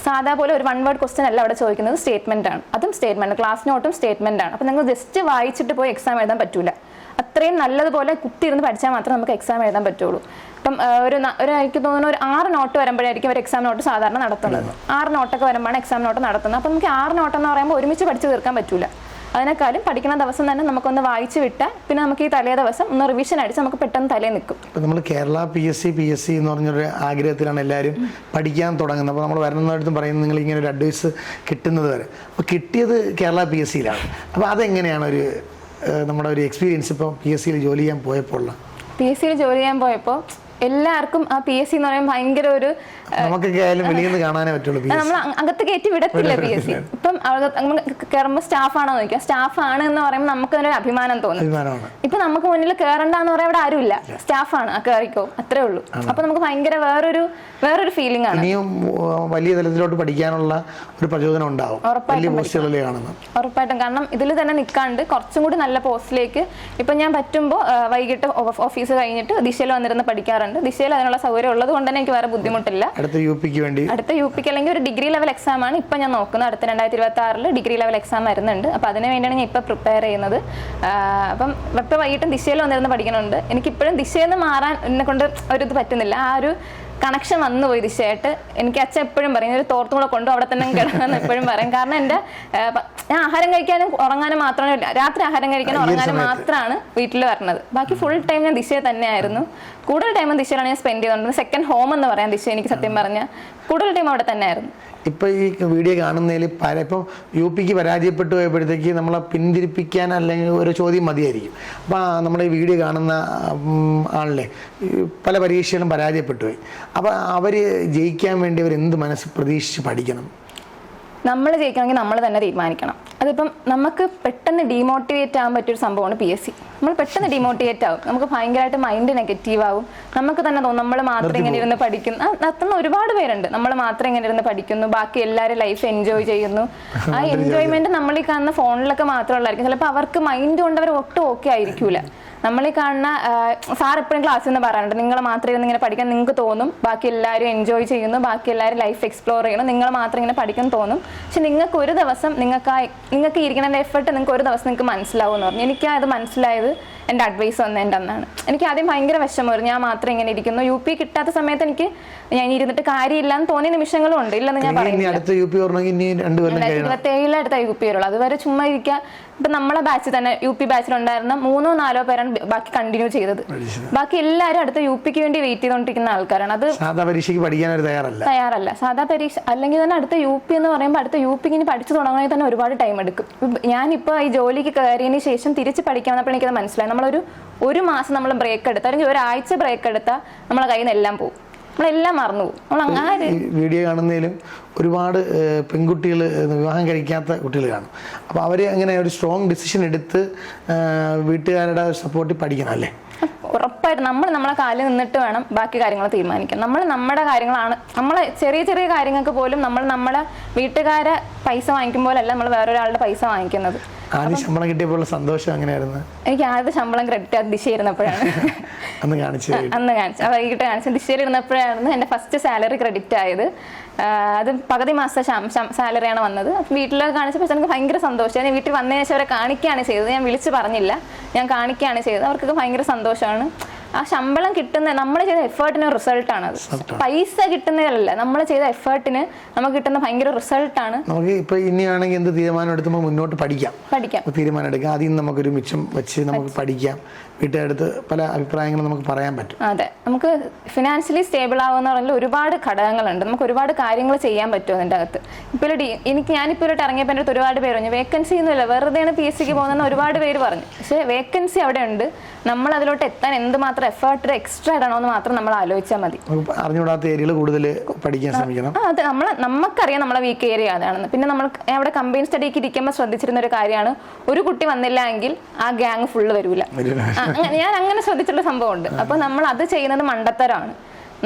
സാധാ പോലെ ഒരു വൺ വേർഡ് ക്വസ്റ്റൻ അല്ല അവിടെ ചോദിക്കുന്നത്. സ്റ്റേറ്റ്മെന്റ് ആണ്. അതും സ്റ്റേറ്റ്മെന്റ് ക്ലാസ് നോട്ടും സ്റ്റേറ്റ്മെന്റ് ആണ്. അപ്പോൾ നിങ്ങൾ ജസ്റ്റ് വായിച്ചിട്ട് പോയി എക്സാം എഴുതാൻ പറ്റൂല. അത്രയും നല്ലതുപോലെ കുത്തിയിരുന്ന് പഠിച്ചാൽ മാത്രമേ നമുക്ക് എക്സാം എഴുതാൻ പറ്റുള്ളൂ. ഇപ്പം ഒരു ഒരു എനിക്ക് തോന്നുന്നു ഒരു ആറ് നോട്ട് വരുമ്പോഴായിരിക്കും ഒരു എക്സാം നോട്ട് സാധാരണ നടത്തുന്നത്. ആറ് നോട്ടൊക്കെ വരുമ്പോഴാണ് എക്സാം നോട്ട് നടത്തുന്നത്. അപ്പം നമുക്ക് ആറ് നോട്ട് എന്ന് പറയുമ്പോൾ ഒരുമിച്ച് പഠിച്ച് തീർക്കാൻ പറ്റൂല. അതിനേക്കാളും പഠിക്കുന്ന ദിവസം തന്നെ നമുക്കൊന്ന് വായിച്ചു വിട്ടാൽ പിന്നെ നമുക്ക് ഈ തലേ ദിവസം ഒന്ന് റിവിഷൻ അടിച്ച് നമുക്ക് പെട്ടെന്ന് തലേ നിൽക്കും. ഇപ്പം നമ്മൾ Kerala P S C P S C എന്ന് പറഞ്ഞൊരു ആഗ്രഹത്തിലാണ് എല്ലാവരും പഠിക്കാൻ തുടങ്ങുന്നത്. അപ്പോൾ നമ്മൾ വരുന്നതായിട്ടും പറയുന്നത് നിങ്ങൾ ഇങ്ങനെ ഒരു അഡ്വൈസ് കിട്ടുന്നത് വരെ. അപ്പോൾ കിട്ടിയത് കേരള പി എസ് സിയിലാണ് അപ്പോൾ അതെങ്ങനെയാണ് ഒരു നമ്മുടെ ഒരു എക്സ്പീരിയൻസ് ഇപ്പോൾ പി എസ് സിയിൽ ജോലി ചെയ്യാൻ പോയപ്പോൾ പി എസ് സിയിൽ ജോലി ചെയ്യാൻ പോയപ്പോൾ എല്ലാവർക്കും ആ പി എസ് സി എന്ന് പറയുമ്പോൾ ഭയങ്കര ഒരു നമുക്കൊക്കെ ആയാലും വെളിയിൽ കാണാനേ പറ്റുള്ളൂ നമ്മൾ അകത്ത് കയറ്റി വിടത്തില്ല പി എസ് സി ഇപ്പം കയറുമ്പോൾ സ്റ്റാഫാണോ നോക്കുക സ്റ്റാഫ് ആണ് എന്ന് പറയുമ്പോൾ നമുക്ക് ഒരു അഭിമാനം തോന്നും. ഇപ്പൊ നമുക്ക് മുന്നിൽ കയറണ്ടെന്ന് പറയാൻ അവിടെ ആരുമില്ല. സ്റ്റാഫാണ്. ആ കയറിക്കോ അത്രേ ഉള്ളൂ. അപ്പൊ നമുക്ക് ഭയങ്കര വേറൊരു വേറൊരു ഫീലിംഗ് ആണ്. ഇനിയും വലിയ തലത്തിലോട്ട് പഠിക്കാനുള്ള ഒരു പ്രചോദനം ഉണ്ടാവും. വലിയ ഉറപ്പായിട്ടും. കാരണം ഇതിൽ തന്നെ നിൽക്കാണ്ട് കുറച്ചും കൂടി നല്ല പോസ്റ്റിലേക്ക് ഇപ്പൊ ഞാൻ പറ്റുമ്പോൾ വൈകിട്ട് ഓഫീസ് കഴിഞ്ഞിട്ട് ദിശയിൽ വന്നിരുന്ന് പഠിക്കാറുണ്ട്. ദിശയിൽ അതിനുള്ള സൗകര്യം ഉള്ളത് കൊണ്ട് തന്നെ എനിക്ക് വേറെ ബുദ്ധിമുട്ടില്ല. അടുത്ത യു പിക്ക് വേണ്ടി? അടുത്ത യു പിക്ക് അല്ലെങ്കിൽ ഒരു ഡിഗ്രി ലെവൽ എക്സാം ആണ് ഇപ്പം ഞാൻ നോക്കുന്നത്. അടുത്ത രണ്ടായിരത്തി ഇരുപത്തി ആറിൽ ഡിഗ്രി ലെവൽ എക്സാം വരുന്നുണ്ട്. അപ്പോൾ അതിന് വേണ്ടിയാണ് ഞാൻ ഇപ്പോൾ പ്രിപ്പയർ ചെയ്യുന്നത്. അപ്പം ഇപ്പം വൈകിട്ടും ദിശയിൽ വന്നിരുന്ന് പഠിക്കണമുണ്ട് എനിക്കിപ്പോഴും ദിശയിൽ നിന്ന് മാറാൻ എന്നെ കൊണ്ട് ഒരു ഇത് പറ്റുന്നില്ല. ആ ഒരു കണക്ഷൻ വന്നു പോയി ദിശയായിട്ട്. എനിക്ക് അച്ഛൻ എപ്പോഴും പറയും ഒരു തോർത്തും കൂടെ കൊണ്ടു അവിടെ തന്നെ കിടക്കുമെന്ന് എപ്പോഴും പറയും. കാരണം എന്റെ ഞാൻ ആഹാരം കഴിക്കാനും ഉറങ്ങാനും മാത്രമേ രാത്രി ആഹാരം കഴിക്കാനും ഉറങ്ങാനും മാത്രമാണ് വീട്ടിൽ വരുന്നത് ബാക്കി ഫുൾ ടൈം ഞാൻ ദിശയെ തന്നെയായിരുന്നു. കൂടുതൽ ടൈം ദിശയിലാണ് ഞാൻ സ്പെൻഡ് ചെയ്തുകൊണ്ടിരുന്നത് സെക്കൻഡ് ഹോം എന്ന് പറയാൻ ദിശ എനിക്ക് സത്യം പറഞ്ഞാൽ കൂടുതൽ ടൈം അവിടെ തന്നെയായിരുന്നു. ഇപ്പൊ ഈ വീഡിയോ കാണുന്നതിൽ പല ഇപ്പം യു പിക്ക് പരാജയപ്പെട്ടു പോയപ്പോഴത്തേക്ക് നമ്മളെ പിന്തിരിപ്പിക്കാൻ അല്ലെങ്കിൽ ഒരു ചോദ്യം മതിയായിരിക്കും. അപ്പോൾ നമ്മുടെ ഈ വീഡിയോ കാണുന്ന ആളിലെ പല പരീക്ഷകളും പരാജയപ്പെട്ടു പോയി. അപ്പോൾ അവർ ജയിക്കാൻ വേണ്ടി അവർ എന്ത് മനസ്സ് പ്രതീക്ഷിച്ച് പഠിക്കണം? നമ്മൾ ജയിക്കണമെങ്കിൽ നമ്മൾ തന്നെ തീരുമാനിക്കണം. അതിപ്പം നമുക്ക് പെട്ടെന്ന് ഡീമോട്ടിവേറ്റ് ആകാൻ പറ്റിയൊരു സംഭവമാണ് പി എസ് സി നമ്മൾ പെട്ടെന്ന് ഡീമോട്ടിവേറ്റ് ആവും. നമുക്ക് ഭയങ്കരമായിട്ട് മൈൻഡ് നെഗറ്റീവ് ആവും. നമുക്ക് തന്നെ തോന്നും നമ്മൾ മാത്രം ഇങ്ങനെ ഇരുന്ന് പഠിക്കുന്നു നടത്തുന്ന ഒരുപാട് പേരുണ്ട്. നമ്മൾ മാത്രം ഇങ്ങനെ ഇരുന്ന് പഠിക്കുന്നു. ബാക്കി എല്ലാവരും ലൈഫ് എൻജോയ് ചെയ്യുന്നു. ആ എൻജോയ്മെന്റ് നമ്മൾ ഈ കാണുന്ന ഫോണിലൊക്കെ മാത്രമുള്ളായിരിക്കും ചിലപ്പോൾ അവർക്ക് മൈൻഡ് കൊണ്ട് അവർ ഒട്ടും ഓക്കെ ആയിരിക്കൂല. നമ്മൾ ഈ കാണുന്ന സാർ എപ്പോഴും ക്ലാസ്സിൽ നിന്ന് പറയാറുണ്ട് നിങ്ങൾ മാത്രം ഇങ്ങനെ പഠിക്കാൻ നിങ്ങൾക്ക് തോന്നും ബാക്കി എല്ലാവരും എൻജോയ് ചെയ്യുന്നു ബാക്കി എല്ലാവരും ലൈഫ് എക്സ്പ്ലോർ ചെയ്യണം നിങ്ങൾ മാത്രം ഇങ്ങനെ പഠിക്കാൻ തോന്നും. പക്ഷെ നിങ്ങൾക്ക് ഒരു ദിവസം നിങ്ങൾക്ക് ആ നിങ്ങൾക്ക് ഇരിക്കുന്ന എഫർട്ട് നിങ്ങൾക്ക് ഒരു ദിവസം നിങ്ങൾക്ക് മനസ്സിലാവും എന്ന് പറഞ്ഞു. എനിക്ക് അത് മനസ്സിലായത് എന്റെ അഡ്വൈസ് വന്നതിന്റെ അന്നാണ് എനിക്ക് ആദ്യം ഭയങ്കര വിഷമമായിരുന്നു. ഞാൻ മാത്രം ഇങ്ങനെ ഇരിക്കുന്നു. യു പി കിട്ടാത്ത സമയത്ത് എനിക്ക് ഞാൻ ഇരുന്നിട്ട് കാര്യമില്ല എന്ന് തോന്നിയ നിമിഷങ്ങളും ഉണ്ട്. ഇല്ലെന്ന് ഞാൻ ഇനി ഇരുപത്തേഴിലെ അടുത്ത യു പി പി വരുള്ളൂ. അതുവരെ ചുമ്മാ ഇരിക്കുക. ഇപ്പൊ നമ്മളെ ബാച്ച് തന്നെ യു പി ബാച്ചിലുണ്ടായിരുന്ന മൂന്നോ നാലോ പേരാണ് ബാക്കി കണ്ടിന്യൂ ചെയ്തത്. ബാക്കി എല്ലാവരും അടുത്ത യു പിക്ക് വേണ്ടി വെയിറ്റ് ചെയ്തുകൊണ്ടിരിക്കുന്ന ആൾക്കാരാണ്. അത് സാധാ പരീക്ഷയ്ക്ക് പഠിക്കാൻ തയ്യാറല്ല. തയ്യാറല്ല. സാധാ പരീക്ഷ അല്ലെങ്കിൽ തന്നെ അടുത്ത യു പി എന്ന് പറയുമ്പോൾ അടുത്ത യു പിക്ക് ഇനി പഠിച്ചു തുടങ്ങണമെങ്കിൽ തന്നെ ഒരുപാട് ടൈം എടുക്കും. ഞാനിപ്പോ ഞാനിപ്പോൾ ഈ ജോലിക്ക് കയറിയതിന് ശേഷം തിരിച്ച് പഠിക്കാൻ വന്നപ്പോൾ എനിക്കത് മനസ്സിലായി. നമ്മളൊരു ഒരു മാസം നമ്മൾ ബ്രേക്ക് എടുത്താൽ അല്ലെങ്കിൽ ഒരാഴ്ച ബ്രേക്ക് എടുത്ത നമ്മളെ കയ്യിൽ നിന്ന് എല്ലാം പോകും നമ്മളെല്ലാം മറന്നു പോകും നമ്മൾ അങ്ങനെ വീഡിയോ കാണുന്നതിലും ഒരുപാട് പെൺകുട്ടികൾ വിവാഹം കഴിക്കാത്ത കുട്ടികൾ കാണും. അപ്പോൾ അവർ അങ്ങനെ ഒരു സ്ട്രോങ് ഡിസിഷൻ എടുത്ത് വീട്ടുകാരുടെ സപ്പോർട്ടിൽ പഠിക്കണം അല്ലേ? ഉറപ്പായിട്ട് നമ്മൾ നമ്മളെ കാലിൽ നിന്നിട്ട് വേണം ബാക്കി കാര്യങ്ങൾ തീരുമാനിക്കാൻ. നമ്മൾ നമ്മുടെ കാര്യങ്ങളാണ് നമ്മളെ ചെറിയ ചെറിയ കാര്യങ്ങൾക്ക് പോലും നമ്മൾ നമ്മളെ വീട്ടുകാരെ പൈസ വാങ്ങിക്കുമ്പോഴല്ല നമ്മൾ വേറൊരാളുടെ പൈസ വാങ്ങിക്കുന്നത്. ആദ്യം ശമ്പളം കിട്ടിയപ്പോൾ സന്തോഷം എങ്ങനെയായിരുന്നു? എനിക്ക് ആദ്യത്തെ ശമ്പളം ക്രെഡിറ്റ് ആയത് ദിശയിരുന്നപ്പോഴാണ് അന്ന് കാണിച്ചു അന്ന് കാണിച്ചു. അത് വൈകിട്ട് കാണിച്ചു ദിശയിലിരുന്നപ്പോഴായിരുന്നു എന്റെ ഫസ്റ്റ് സാലറി ക്രെഡിറ്റ് ആയത്. അത് പകുതി മാസത്തെ സാലറിയാണ് വന്നത്. വീട്ടിൽ കാണിച്ചപ്പോൾ എനിക്ക് ഭയങ്കര സന്തോഷം. ഞാൻ വീട്ടിൽ വന്നതിന് ശേഷം അവരെ കാണിക്കുകയാണ് ചെയ്തത്. ഞാൻ വിളിച്ച് പറഞ്ഞില്ല. ഞാൻ കാണിക്കുകയാണ് ചെയ്തത്. അവർക്കൊക്കെ ഭയങ്കര സന്തോഷമാണ്. ആ ശമ്പളം കിട്ടുന്ന നമ്മൾ ചെയ്ത എഫേർട്ടിന് റിസൾട്ടാണ് അത്. പൈസ കിട്ടുന്നതല്ല നമ്മൾ ചെയ്ത എഫേർട്ടിന് നമുക്ക് കിട്ടുന്ന ഭയങ്കര റിസൾട്ടാണ് നമുക്ക് ഇപ്പൊ ഇനിയാണെങ്കിൽ എന്ത് തീരുമാനം എടുത്തുമ്പോൾ മുന്നോട്ട് പഠിക്കാം. പഠിക്കാം. തീരുമാനം എടുക്കാം. അതിൽ നിന്ന് നമുക്കൊരു മിച്ചം വെച്ച് നമുക്ക് പഠിക്കാം. വീട്ടുകാരടുത്ത് പല അഭിപ്രായങ്ങളും നമുക്ക് പറയാൻ പറ്റും. അതെ. നമുക്ക് ഫിനാൻഷ്യലി സ്റ്റേബിൾ ആവുമെന്ന് പറഞ്ഞാൽ ഒരുപാട് ഘടകങ്ങളുണ്ട്. നമുക്ക് ഒരുപാട് കാര്യങ്ങൾ ചെയ്യാൻ പറ്റും അതിന്റെ അകത്ത്. ഇപ്പോൾ എനിക്ക് ഞാനിപ്പോൾ ഒരു ഇറങ്ങിയപ്പോൾ എന്റെ അടുത്ത് ഒരുപാട് പേര് പറഞ്ഞു വേക്കൻസി ഒന്നുമില്ല വെറുതെയാണ് പി എസ് സിക്ക് പോകുന്നതെന്ന് ഒരുപാട് പേര് പറഞ്ഞു. പക്ഷേ വേക്കൻസി അവിടെ ഉണ്ട്. നമ്മൾ അതിലോട്ട് എത്താൻ എന്തുമാത്രം എഫേർട്ട് എക്സ്ട്രാ ഇടണോ എന്ന് മാത്രം നമ്മൾ ആലോചിച്ചാൽ മതി. അറിഞ്ഞുകൂടാത്ത ഏരിയകൾ കൂടുതൽ പഠിക്കാൻ ശ്രമിക്കണം. അതെ. നമ്മൾ നമുക്കറിയാം നമ്മളെ വീക്ക് ഏരിയ അതാണെന്ന് പിന്നെ നമ്മൾ അവിടെ കമ്പൈൻ സ്റ്റഡിക്ക് ഇരിക്കുമ്പോൾ ശ്രദ്ധിച്ചിരുന്ന ഒരു കാര്യമാണ്. ഒരു കുട്ടി വന്നില്ല എങ്കിൽ ആ ഗ്യാങ് ഫുള്ള് വരൂല. വരൂല. ആ, അങ്ങനെ- ഞാൻ അങ്ങനെ ശ്രദ്ധിച്ചിട്ടുള്ള സംഭവമുണ്ട്. അപ്പൊ നമ്മൾ അത് ചെയ്യുന്നത് മണ്ടത്തരമാണ്.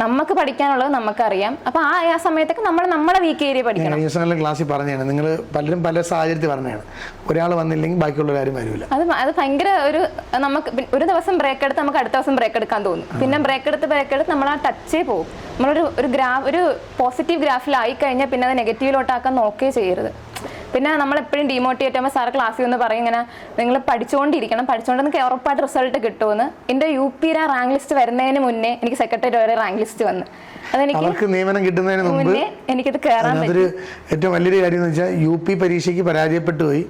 നമുക്ക് പഠിക്കാനുള്ളത് നമുക്കറിയാം. അപ്പൊ ആ ആ സമയത്തൊക്കെ നമ്മൾ നമ്മളെ വീക്ക് ഏരിയ പഠിക്കണം. ദിവസങ്ങളിൽ ക്ലാസ്സിൽ പറഞ്ഞാണ് നിങ്ങൾ പലരും പല സാഹചര്യത്തിൽ പറഞ്ഞാണ് ഒരാൾ വന്നില്ലെങ്കിൽ ബാക്കിയുള്ള കാര്യം വരില്ല അത് അത് ഭയങ്കര ഒരു നമുക്ക് ഒരു ദിവസം ബ്രേക്ക് എടുത്ത് നമുക്ക് അടുത്ത ദിവസം ബ്രേക്ക് എടുക്കാൻ തോന്നും. പിന്നെ ബ്രേക്ക് എടുത്ത് ബ്രേക്ക് എടുത്ത് നമ്മൾ ആ ടച്ചേ പോകും. നമ്മളൊരു ഒരു ഗ്രാഫ് ഒരു പോസിറ്റീവ് ഗ്രാഫിലായി കഴിഞ്ഞാൽ പിന്നെ അത് നെഗറ്റീവിലോട്ടാക്കാൻ നോക്കേ ചെയ്യരുത്. പിന്നെ നമ്മൾ എപ്പോഴും ഡിമോട്ടിവേറ്റ് ആകുമ്പോൾ സാർ ക്ലാസ്സിൽ നിന്ന് പറയും ഇങ്ങനെ നിങ്ങൾ പഠിച്ചുകൊണ്ടിരിക്കണം പഠിച്ചുകൊണ്ട് നിങ്ങൾക്ക് ഉറപ്പായിട്ട് റിസൾട്ട് കിട്ടുമെന്ന് എന്റെ യു പിയിലെ റാങ്ക് ലിസ്റ്റ് വരുന്നതിന് മുന്നേ എനിക്ക് സെക്രട്ടറി വരെ റാങ്ക് ലിസ്റ്റ് വന്നു. അവർക്ക് നിയമനം കിട്ടുന്നതിന് മുമ്പ് എനിക്കത് കയറാൻ അതിനകത്തൊരു ഏറ്റവും വലിയൊരു കാര്യം എന്ന് വെച്ചാൽ യു പി പരീക്ഷയ്ക്ക് പരാജയപ്പെട്ടു പോയി.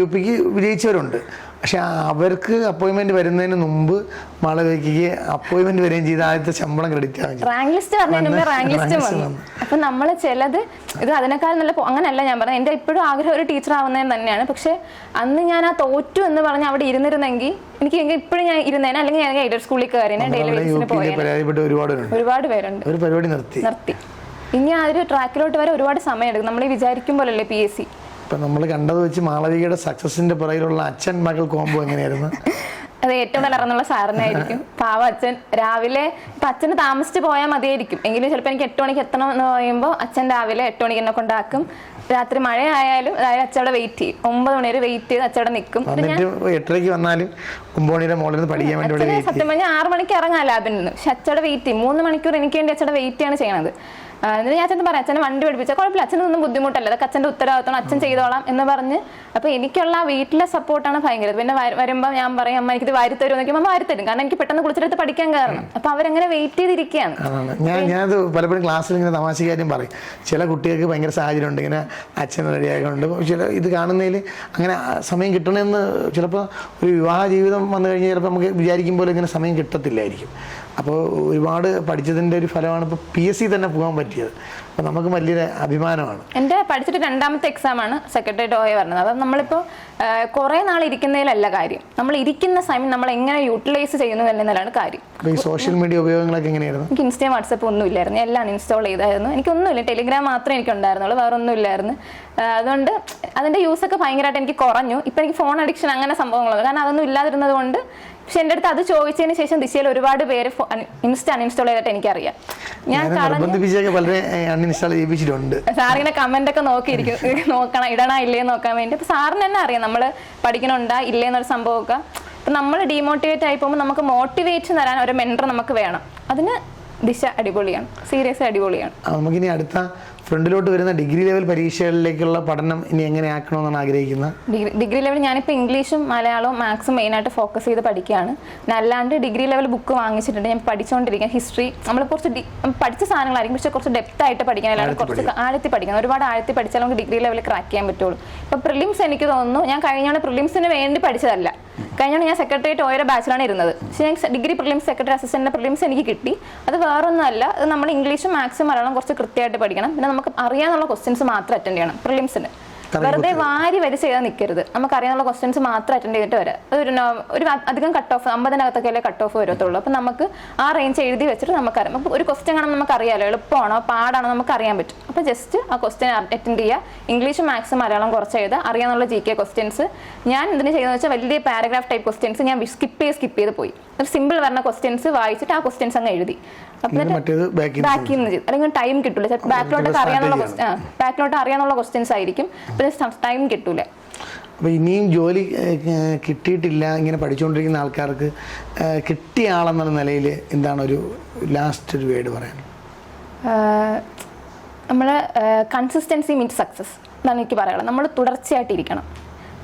യു പിക്ക് വിജയിച്ചവരുണ്ട്. പക്ഷെ അവർക്ക് അപ്പോയിൻമെന്റ് വരുന്നതിന് മുമ്പ് മാളവികയ്ക്ക് അപ്പോയിൻമെന്റ് വരികയും ചെയ്ത ആദ്യത്തെ ശമ്പളം ക്രെഡിറ്റ് ആകും. റാങ്ക് ലിസ്റ്റ് പറഞ്ഞതിന് റാങ്ക് ലിസ്റ്റ് വന്നു. അപ്പൊ നമ്മൾ ചിലത് ഇത് അതിനേക്കാൾ നല്ല അങ്ങനെയല്ല ഞാൻ പറഞ്ഞത്. എന്റെ ഇപ്പോഴും ആഗ്രഹം ഒരു ടീച്ചർ ആവുന്നതിന് തന്നെയാണ്. പക്ഷെ അന്ന് ഞാൻ ആ തോറ്റു എന്ന് പറഞ്ഞ് അവിടെ ഇരുന്നിരുന്നെങ്കിൽ എനിക്ക് ഇപ്പോഴും ഞാൻ ഇരുന്നേനെ. അല്ലെങ്കിൽ ഞാൻ എയ്ഡഡ് സ്കൂളിൽ കയറി ഡെയിലി അവിടെ യു വേജസിന് പിയിൽ പോയേനെ. പരാജയപ്പെട്ട ഒരുപാട് പേരുണ്ട്. ഒരുപാട് പേരുണ്ട്. ഒരു പരിപാടി നിർത്തി. നിർത്തി. ഇനി ആ ഒരു ട്രാക്കിലോട്ട് വരെ ഒരുപാട് സമയം എടുക്കും നമ്മൾ വിചാരിക്കും പോലല്ലേ പി എസ് സി ഇപ്പൊ നമ്മൾ കണ്ടത് വെച്ച് മാളവികയുടെ സക്സസിന്റെ പുറകിലുള്ള അച്ഛൻ മകൾ കോംബോ എങ്ങനെയായിരുന്നു? അത് ഏറ്റവും ഇറങ്ങുള്ള സാറിനായിരിക്കും. പാവ അച്ഛൻ. രാവിലെ ഇപ്പൊ അച്ഛന് താമസിച്ച് പോയാൽ മതിയായിരിക്കും. എങ്കിലും ചിലപ്പോൾ എനിക്ക് എട്ട് മണിക്ക് എത്തണം എന്ന് പറയുമ്പോൾ അച്ഛൻ രാവിലെ എട്ട് മണിക്ക് എന്നെ കൊണ്ടാക്കും. രാത്രി മഴയായാലും അതായത് അച്ഛവിടെ വെയിറ്റ് ചെയ്യും. ഒമ്പത് മണി വരെ വെയിറ്റ് ചെയ്ത് അച്ഛവിടെ നിൽക്കും. എട്ടരയ്ക്ക് വന്നാലും ഒമ്പണിയുടെ മോളിൽ നിന്ന് പഠിക്കാൻ വേണ്ടി സത്യം പറഞ്ഞാൽ ആറ് മണിക്ക് ഇറങ്ങാം ലാബിൽ നിന്ന്. പക്ഷെ അച്ഛടെ വെയിറ്റ് ചെയ്യും. മൂന്ന് മണിക്കൂർ എനിക്ക് വേണ്ടി അച്ഛടെ വെയിറ്റ് ആണ് ചെയ്യണത്. എന്നിട്ട് ഞാൻ അച്ഛൻ പറയാം അച്ഛനെ വണ്ടി പഠിപ്പിച്ചാൽ കുഴപ്പമില്ല അച്ഛനൊന്നും ബുദ്ധിമുട്ടല്ല. അതൊക്കെ അച്ഛന്റെ ഉത്തരവാദിത്തം അച്ഛൻ ചെയ്തോളാം എന്ന് പറഞ്ഞ് അപ്പോൾ എനിക്കുള്ള ആ വീട്ടിലെ സപ്പോർട്ടാണ് ഭയങ്കര. പിന്നെ വരുമ്പോൾ ഞാൻ പറയും അമ്മ എനിക്കിത് വാരി തരും എന്നൊക്കെ അമ്മ വാരി തരും. കാരണം എനിക്ക് പെട്ടെന്ന് കുളിച്ചെടുത്ത് പഠിക്കാൻ കാരണം. അപ്പൊ അവരങ്ങനെ വെയിറ്റ് ചെയ്തിരിക്കുകയാണ്. ഞാൻ ഞാൻ ഞാനത് പലപ്പോഴും ക്ലാസ്സിൽ ഇങ്ങനെ തമാശ കാര്യം പറയും. ചില കുട്ടികൾക്ക് ഭയങ്കര സാഹചര്യം ഉണ്ട്. ഇങ്ങനെ അച്ഛൻ റെഡിയായിട്ടുണ്ട് ചില ഇത് കാണുന്നതിൽ അങ്ങനെ സമയം കിട്ടണമെന്ന് ചിലപ്പോൾ ഒരു വിവാഹ ജീവിതം വന്നു കഴിഞ്ഞാൽ ചിലപ്പോൾ നമുക്ക് വിചാരിക്കും പോലെ ഇങ്ങനെ സമയം കിട്ടത്തില്ലായിരിക്കും. അപ്പോൾ ഒരുപാട് പഠിച്ചതിന്റെ ഒരു ഫലമാണ് ഇപ്പോൾ പി എസ് സി തന്നെ പോകാൻ പറ്റിയത്. അപ്പോൾ നമുക്ക് വലിയൊരു അഭിമാനമാണ്. എന്റെ പഠിച്ചിട്ട് രണ്ടാമത്തെ എക്സാമാണ് സെക്രട്ടേറിയറ്റ് ഓയ പറഞ്ഞത് അപ്പം നമ്മളിപ്പോൾ കുറേ നാൾ ഇരിക്കുന്നതിലല്ല കാര്യം. നമ്മൾ ഇരിക്കുന്ന സമയം നമ്മൾ എങ്ങനെ യൂട്ടിലൈസ് ചെയ്യുന്നു എന്നതിലാണ് കാര്യം. ഈ സോഷ്യൽ മീഡിയ ഉപയോഗങ്ങളൊക്കെ എങ്ങനെയായിരുന്നു? എനിക്ക് ഇൻസ്റ്റാ വാട്സപ്പ് ഒന്നും ഇല്ലായിരുന്നു. എല്ലാം ഇൻസ്റ്റാൾ ചെയ്തായിരുന്നു. എനിക്കൊന്നുമില്ല ടെലിഗ്രാം മാത്രമേ എനിക്ക് ഉണ്ടായിരുന്നുള്ളൂ. വേറെ ഒന്നും ഇല്ലായിരുന്നു. അതുകൊണ്ട് അതിന്റെ യൂസൊക്കെ ഭയങ്കരമായിട്ട് എനിക്ക് കുറഞ്ഞു. ഇപ്പം എനിക്ക് ഫോൺ അഡിക്ഷൻ അങ്ങനെ സംഭവങ്ങളൊന്നും കാരണം അതൊന്നും ഇല്ലാതിരുന്നത് കൊണ്ട് പക്ഷെ എന്റെ അടുത്ത് അത് ചോദിച്ചതിന് ശേഷം ദിശയിൽ ഒരുപാട് പേര് ഇൻസ്റ്റ അൺഇൻസ്റ്റാൾ ചെയ്തിട്ട് എനിക്കറിയാം. ഞാൻ സാറിങ്ങനെ കമന്റ് ഒക്കെ നോക്കിയിരിക്കും. നോക്കണം ഇടണ ഇല്ലേ നോക്കാൻ വേണ്ടി. അപ്പൊ സാറിന് തന്നെ അറിയാം നമ്മൾ പഠിക്കണുണ്ടാ ഇല്ലേ എന്നൊരു സംഭവമൊക്കെ. അപ്പൊ നമ്മൾ ഡീമോട്ടിവേറ്റ് ആയി പോകുമ്പോൾ നമുക്ക് മോട്ടിവേറ്റ് തരാൻ ഒരു മെന്റർ നമുക്ക് വേണം. അതിന് ദിശ അടിപൊളിയാണ്. സീരിയസ് അടിപൊളിയാണ്. നമുക്കിനി അടുത്ത ഫ്രണ്ടിലോട്ട് വരുന്ന ഡിഗ്രി ലെവൽ പരീക്ഷകളിലേക്കുള്ള പഠനം ഇനി എങ്ങനെ ആക്കണമെന്നാണ് ആഗ്രഹിക്കുന്നത്? ഡിഗ്രി ഡിഗ്രി ലെവൽ ഞാനിപ്പോൾ ഇംഗ്ലീഷും മലയാളവും മാത്സും മെയിനായിട്ട് ഫോക്കസ് ചെയ്ത് പഠിക്കുകയാണ്. അല്ലാണ്ട് ഡിഗ്രി ലെവൽ ബുക്ക് വാങ്ങിച്ചിട്ടുണ്ട്. ഞാൻ പഠിച്ചുകൊണ്ടിരിക്കുക ഹിസ്റ്ററി നമ്മൾ കുറച്ച് പഠിച്ച സാധനങ്ങളായിരിക്കും. പക്ഷേ കുറച്ച് ഡെപ്ത് ആയിട്ട് പഠിക്കാൻ അല്ലാണ്ട് കുറച്ച് ആഴത്തിൽ പഠിക്കണം ഒരുപാട് ആഴത്തിൽ പഠിച്ചാൽ നമുക്ക് ഡിഗ്രി ലെവൽ ക്രാക്ക് ചെയ്യാൻ പറ്റുള്ളൂ. ഇപ്പോൾ പ്രിലിംസ് എനിക്ക് തോന്നുന്നു ഞാൻ കഴിഞ്ഞ പ്രിലിംസിന് വേണ്ടി പഠിച്ചതല്ല. കഴിഞ്ഞാണ് ഞാൻ സെക്രട്ടേറിയറ്റ് ഓരോ ബാച്ചിലാണ് ഇരുന്നത്. ഞാൻ ഡിഗ്രി പ്രിലിംസ് സെക്രട്ടറി അസിസ്റ്റന്റിന്റെ പ്രിലിംസ് എനിക്ക് കിട്ടി. അത് വേറൊന്നുമല്ല അത് നമ്മൾ ഇംഗ്ലീഷും മാത്സും മലയാളം കുറച്ച് കൃത്യമായിട്ട് പഠിക്കണം. പിന്നെ നമുക്ക് അറിയാനുള്ള ക്വസ്റ്റ്യൻസ് മാത്രം അറ്റൻഡ് ചെയ്യണം പ്രിലിംസിന് വെറുതെ വാരി വരിച്ച് ചെയ്താൽ നിൽക്കരുത് നമുക്കറിയാനുള്ള ക്വസ്റ്റ്യൻസ് മാത്രം അറ്റൻഡ് ചെയ്തിട്ട് വരാം. ഒരു ഒരു അധികം കട്ട് ഓഫ് അമ്പതിനകത്തൊക്കെ കട്ട് ഓഫ് വരത്തുള്ളൂ. അപ്പം നമുക്ക് ആ റേഞ്ച് എഴുതി വെച്ചിട്ട് നമുക്കറിയാം. അപ്പോൾ ഒരു ക്വസ്റ്റ്യൻ കാണാൻ നമുക്കറിയാലോ എളുപ്പമാണോ പാടാണോ നമുക്ക് അറിയാൻ പറ്റും. അപ്പോൾ ജസ്റ്റ് ആ ക്വസ്റ്റ്യൻ അറ്റൻഡ് ചെയ്യുക ഇംഗ്ലീഷ് മാത്സ് മലയാളം കുറച്ച് എഴുതുക. അറിയാനുള്ള ജി കെ ക്വസ്റ്റ്യൻസ് ഞാൻ ഇതിന് ചെയ്യുന്നത് വെച്ചാൽ വലിയ പാരഗ്രാഫ് ടൈപ്പ് ക്വസ്റ്റ്യൻസ് ഞാൻ സ്കിപ്പ് ചെയ്ത് സ്കിപ്പ് ചെയ്ത് പോയി. ഒരു സിമ്പിൾ വരുന്ന ക്വസ്റ്റ്യൻസ് വായിച്ചിട്ട് ആ ക്വസ്റ്റ്യൻസ് അങ്ങ് എഴുതി. അപ്പം ബാക്കിൽ നിന്ന് ചെയ്തു അല്ലെങ്കിൽ ടൈം കിട്ടില്ല ബാക്കിലോട്ട് അറിയാനുള്ള ബാക്കിലോട്ട് അറിയാനുള്ള ക്വസ്റ്റ്യൻസ് ആയിരിക്കും. പിന്നെ ടൈം കിട്ടൂല. അപ്പോൾ ഇനിയും ജോലി കിട്ടിയിട്ടില്ല ഇങ്ങനെ പഠിച്ചുകൊണ്ടിരിക്കുന്ന ആൾക്കാർക്ക് കിട്ടിയ ആളെന്നുള്ള നിലയിൽ എന്താണ് ഒരു ലാസ്റ്റ് ഒരു വേർഡ് പറയാൻ നമ്മൾ കൺസിസ്റ്റൻസി മീൻസ് സക്സസ് എന്നാണ് എനിക്ക് പറയാനുള്ളത്. നമ്മൾ തുടർച്ചയായിട്ടിരിക്കണം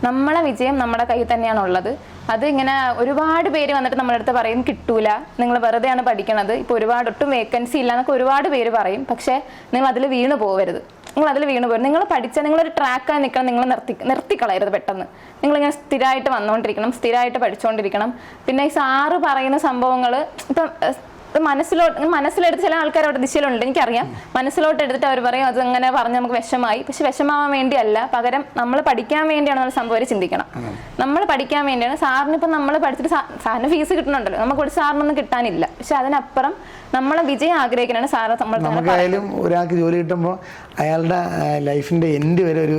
നമ്മളെ വിജയം നമ്മുടെ കയ്യിൽ തന്നെയാണ് ഉള്ളത്. അത് ഇങ്ങനെ ഒരുപാട് പേര് വന്നിട്ട് നമ്മുടെ അടുത്ത് പറയും കിട്ടൂല നിങ്ങൾ വെറുതെയാണ് പഠിക്കണത്. ഇപ്പോൾ ഒരുപാട് ഒട്ടും വേക്കൻസി ഇല്ല എന്നൊക്കെ ഒരുപാട് പേര് പറയും. പക്ഷേ നിങ്ങൾ അതിൽ വീണ് പോകരുത് നിങ്ങൾ അതിൽ വീണ് പോരും നിങ്ങൾ പഠിച്ച നിങ്ങളൊരു ട്രാക്കായി നിൽക്കണം നിങ്ങൾ നിർത്തി നിർത്തിക്കളയരുത് പെട്ടെന്ന്. നിങ്ങൾ ഇങ്ങനെ സ്ഥിരമായിട്ട് വന്നുകൊണ്ടിരിക്കണം സ്ഥിരമായിട്ട് പഠിച്ചുകൊണ്ടിരിക്കണം പിന്നെ ഈ സാറ് പറയുന്ന സംഭവങ്ങൾ ഇപ്പം ഇത് മനസ്സിലോട്ട് മനസ്സിലെടുത്ത് ചില ആൾക്കാർ അവിടെ ദിശയിലുണ്ട് എനിക്കറിയാം. മനസ്സിലോട്ട് എടുത്തിട്ട് അവർ പറയും അത് അങ്ങനെ പറഞ്ഞ് നമുക്ക് വിഷമായി. പക്ഷെ വിഷമാവാൻ വേണ്ടിയല്ല പകരം നമ്മൾ പഠിക്കാൻ വേണ്ടിയാണ് നമ്മൾ സംഭവം ചിന്തിക്കണം. നമ്മൾ പഠിക്കാൻ വേണ്ടിയാണ് സാറിന് ഇപ്പം നമ്മൾ പഠിച്ചിട്ട് സാറിന് ഫീസ് കിട്ടുന്നുണ്ടല്ലോ. നമുക്ക് ഒരു സാറിനൊന്നും കിട്ടാനില്ല. പക്ഷെ അതിനപ്പുറം നമ്മളെ വിജയം ആഗ്രഹിക്കണതാണ് സാറ് നമ്മൾ നമുക്കായാലും ഒരാൾക്ക് ജോലി കിട്ടുമ്പോൾ അയാളുടെ ലൈഫിന്റെ എൻഡ് വരെ ഒരു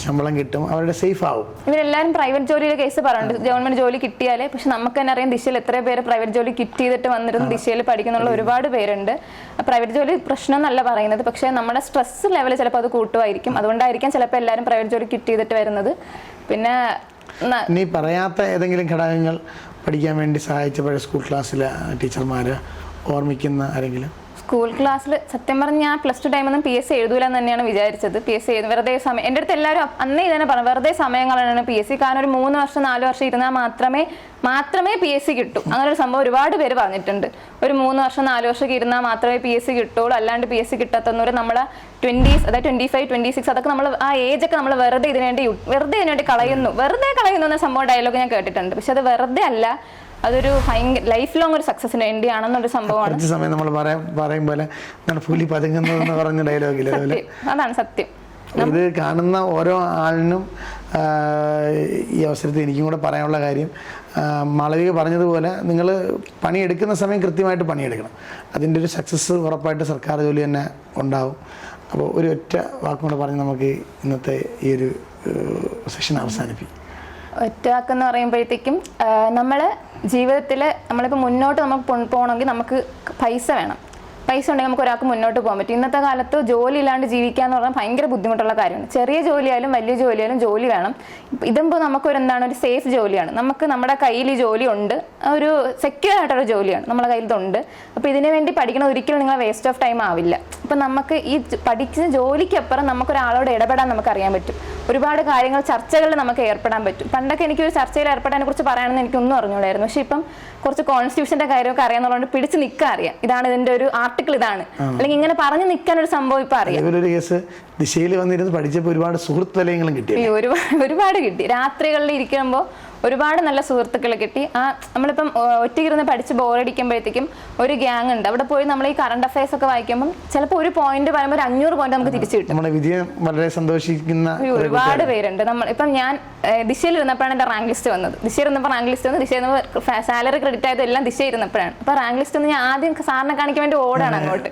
ശമ്പളം കിട്ടും. അവരുടെ സേഫ് ആവും. ഇവരെല്ലാരും പ്രൈവറ്റ് ജോലിയുടെ കേസ് പറയുന്നുണ്ട്. ഗവൺമെന്റ് ജോലി കിട്ടിയാലേ പക്ഷെ നമുക്ക് തന്നെ അറിയാം ദിശയിൽ എത്ര പേര് പ്രൈവറ്റ് ജോലി കിറ്റ് ചെയ്തിട്ട് വന്നിരുന്ന ദിശയിൽ പഠിക്കുന്നുള്ള ഒരുപാട് പേരുണ്ട്. പ്രൈവറ്റ് ജോലി പ്രശ്നം എന്നല്ല പറയുന്നത്. പക്ഷെ നമ്മുടെ സ്ട്രെസ് ലെവൽ ചിലപ്പോൾ അത് കൂട്ടുമായിരിക്കും. അതുകൊണ്ടായിരിക്കാം ചിലപ്പോൾ എല്ലാവരും പ്രൈവറ്റ് ജോലി കിറ്റ് ചെയ്തിട്ട് വരുന്നത്. പിന്നെ നീ പറയാത്ത ഏതെങ്കിലും ഘടകങ്ങൾ പഠിക്കാൻ വേണ്ടി സഹായിച്ച പഴയ സ്കൂൾ ക്ലാസ്സിലെ ടീച്ചർമാർ ഓർമ്മിക്കുന്ന ആരെങ്കിലും? സ്കൂൾ ക്ലാസ്സിൽ സത്യം പറഞ്ഞ ഞാൻ പ്ലസ് ടു ടൈമൊന്നും പി എസ് സി എഴുതൂല എന്ന് തന്നെയാണ് വിചാരിച്ചത്. പി എസ് സി എഴുതും വെറുതെ സമയം എന്റെ അടുത്ത് എല്ലാവരും അന്ന് ഇതന്നെ പറഞ്ഞു. വെറുതെ സമയങ്ങളാണ് പി എസ് സി കാരണം ഒരു മൂന്ന് വർഷം നാല് വർഷം ഇരുന്നാൽ മാത്രമേ മാത്രമേ പി എസ് സി കിട്ടൂ. അങ്ങനെ ഒരു സംഭവം ഒരുപാട് പേര് പറഞ്ഞിട്ടുണ്ട്. ഒരു മൂന്ന് വർഷം നാല് വർഷം ഇരുന്നാൽ മാത്രമേ പി എസ് സി കിട്ടുള്ളൂ. അല്ലാണ്ട് പി എസ് സി കിട്ടാത്തവർ നമ്മളെ ട്വന്റീസ് അതായത് ട്വന്റി ഫൈവ് ട്വന്റി സിക്സ് അതൊക്കെ നമ്മൾ ആ ഏജ് ഒക്കെ നമ്മൾ വെറുതെ ഇതിനുവേണ്ടി വെറുതെ ഇതിനുവേണ്ടി കളയുന്നു. വെറുതെ കളയുന്നു എന്ന സംഭവം ഡയലോഗ് ഞാൻ കേട്ടിട്ടുണ്ട്. പക്ഷെ അത് വെറുതെ അല്ല. അതൊരു ഭയങ്കര ലൈഫ് ലോങ് ഒരു സക്സസിന് വേണ്ടിയാണെന്നൊരു സംഭവമാണ്. കുറച്ച് സമയം നമ്മൾ പറയാം പോലെ പുലി പതുങ്ങുന്നതെന്ന് പറഞ്ഞ ഡയലോഗിൽ അതാണ് സത്യം. ഇത് കാണുന്ന ഓരോ ആളിനും ഈ അവസരത്തിൽ എനിക്കും കൂടെ പറയാനുള്ള കാര്യം മാളവിക പറഞ്ഞതുപോലെ നിങ്ങൾ പണിയെടുക്കുന്ന സമയം കൃത്യമായിട്ട് പണിയെടുക്കണം. അതിന്റെ ഒരു സക്സസ് ഉറപ്പായിട്ട് സർക്കാർ ജോലി തന്നെ ഉണ്ടാവും. അപ്പോൾ ഒരു ഒറ്റ വാക്കും കൂടെ പറഞ്ഞ് നമുക്ക് ഇന്നത്തെ ഈ ഒരു സെഷൻ അവസാനിപ്പിക്കും. ഒറ്റവാക്കെന്ന് പറയുമ്പോഴത്തേക്കും നമ്മൾ ജീവിതത്തിൽ നമ്മളിപ്പോൾ മുന്നോട്ട് നമുക്ക് പോകണമെങ്കിൽ നമുക്ക് പൈസ വേണം. പൈസ ഉണ്ടെങ്കിൽ നമുക്ക് ഒരാൾക്ക് മുന്നോട്ട് പോകാൻ പറ്റും. ഇന്നത്തെ കാലത്ത് ജോലി ഇല്ലാണ്ട് ജീവിക്കുക എന്ന് പറഞ്ഞാൽ ഭയങ്കര ബുദ്ധിമുട്ടുള്ള കാര്യമാണ്. ചെറിയ ജോലിയായാലും വലിയ ജോലിയായാലും ജോലി വേണം. ഇതുമ്പോൾ നമുക്കൊരു എന്താണ് ഒരു സേഫ് ജോലിയാണ്. നമുക്ക് നമ്മുടെ കയ്യിൽ ഈ ജോലി ഉണ്ട്. ഒരു സെക്യൂർ ആയിട്ടുള്ള ജോലിയാണ് നമ്മുടെ കയ്യിൽ ഇതുണ്ട്. അപ്പോൾ ഇതിനു വേണ്ടി പഠിക്കണം ഒരിക്കലും നിങ്ങൾ വേസ്റ്റ് ഓഫ് ടൈം ആവില്ല. അപ്പം നമുക്ക് ഈ പഠിച്ച ജോലിക്കപ്പുറം നമുക്കൊരാളോട് ഇടപെടാൻ നമുക്ക് അറിയാൻ പറ്റും. ഒരുപാട് കാര്യങ്ങൾ ചർച്ചകളിൽ നമുക്ക് ഏർപ്പെടാൻ പറ്റും. പണ്ടൊക്കെ എനിക്ക് ഒരു ചർച്ചയിൽ ഏർപ്പെടാനെ കുറിച്ച് പറയാനെന്ന് എനിക്കൊന്നും അറിഞ്ഞൂടായിരുന്നു. പക്ഷേ ഇപ്പം കുറച്ച് കോൺസ്റ്റിറ്റ്യൂഷന്റെ കാര്യമൊക്കെ അറിയാന്നുള്ളതുകൊണ്ട് പിടിച്ച് നിൽക്കാൻ അറിയാം. ഇതാണ് ഇതിന്റെ ഒരു ആർട്ടിക്കിൾ ഇതാണ്. അല്ലെങ്കിൽ ഇങ്ങനെ പറഞ്ഞു നിൽക്കാൻ ഒരു സംഭവം ഇപ്പൊ അറിയാം. ദിശയിൽ വന്നിരുന്ന് പഠിച്ചപ്പോൾ ഒരുപാട് സുഹൃത്ത് വലയങ്ങളും കിട്ടി ഒരുപാട് ഒരുപാട് കിട്ടി. രാത്രികളിൽ ഇരിക്കുമ്പോൾ ഒരുപാട് നല്ല സുഹൃത്തുക്കളെ കിട്ടി. ആ നമ്മളിപ്പം ഒറ്റയ്ക്കിരുന്ന് പഠിച്ച് ബോറടിക്കുമ്പോഴത്തേക്കും ഒരു ഗ്യാങ് ഉണ്ട്. അവിടെ പോയി നമ്മൾ ഈ കറണ്ട് അഫയേഴ്സ് ഒക്കെ വായിക്കുമ്പോൾ ചിലപ്പോൾ ഒരു പോയിന്റ് പറയുമ്പോൾ ഒരു അഞ്ഞൂറ് പോയിന്റ് നമുക്ക് തിരിച്ചു കിട്ടും. നമ്മുടെ വിജയം വളരെ സന്തോഷിക്കുന്ന ഒരുപാട് പേരുണ്ട്. നമ്മൾ ഇപ്പം ഞാൻ ദിശയിൽ ഇരുന്നപ്പോഴാണ് എന്റെ റാങ്ക് ലിസ്റ്റ് വന്നത്. ദിശയിൽ ഇരുന്നപ്പോൾ റാങ്ക് ലിസ്റ്റ് വന്നു ദിശയിൽ സാലറി ക്രെഡിറ്റ് ആയത് എല്ലാം ദിശ ഇരുന്നപ്പോഴാണ്. അപ്പോൾ റാങ്ക് ലിസ്റ്റ് ഒന്ന് ഞാൻ ആദ്യം സാറിനെ കാണിക്കാൻ വേണ്ടി ഓടാണ് അങ്ങോട്ട്.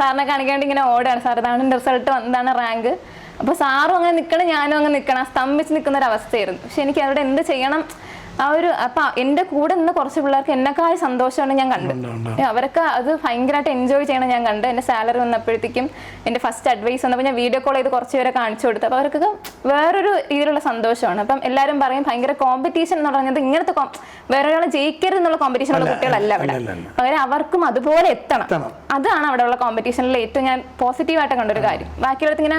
സാറിനെ കാണിക്കാൻ വേണ്ടി ഇങ്ങനെ ഓടാണ്. സാർ ഇതാണ് റിസൾട്ട് വന്നതാണ് റാങ്ക് അപ്പോൾ സാറും അങ്ങനെ നിൽക്കണം ഞാനും അങ്ങ് നിൽക്കണം സ്തംഭിച്ച് നിൽക്കുന്ന ഒരു അവസ്ഥയായിരുന്നു പക്ഷെ എനിക്ക് അവിടെ എന്ത് ചെയ്യണം? ആ ഒരു അപ്പൊ എന്റെ കൂടെ നിന്ന് കുറച്ച് പിള്ളേർക്ക് എന്നെക്കാൾ സന്തോഷമാണ് ഞാൻ കണ്ടു അവരൊക്കെ അത് ഭയങ്കരമായിട്ട് എൻജോയ് ചെയ്യണം ഞാൻ കണ്ടു. എന്റെ സാലറി വന്നപ്പോഴത്തേക്കും എന്റെ ഫസ്റ്റ് അഡ്വൈസ് വന്നപ്പോൾ ഞാൻ വീഡിയോ കോൾ ചെയ്ത് കുറച്ച് പേരെ കാണിച്ചു കൊടുത്തു. അപ്പൊ അവർക്കൊക്കെ വേറൊരു രീതിയിലുള്ള സന്തോഷമാണ്. അപ്പം എല്ലാവരും പറയും ഭയങ്കര കോമ്പറ്റീഷൻ എന്ന് പറഞ്ഞത് ഇങ്ങനത്തെ വേറെ ഒരാളെ ജയിക്കരുത് എന്നുള്ള കോമ്പറ്റീഷൻ ഉള്ള കുട്ടികളല്ല അവിടെ. പകരം അവർക്കും അതുപോലെ എത്തണം. അതാണ് അവിടെ ഉള്ള കോമ്പറ്റീഷനിൽ ഏറ്റവും ഞാൻ പോസിറ്റീവായിട്ട് കണ്ടൊരു കാര്യം. ബാക്കിയുള്ള ഇങ്ങനെ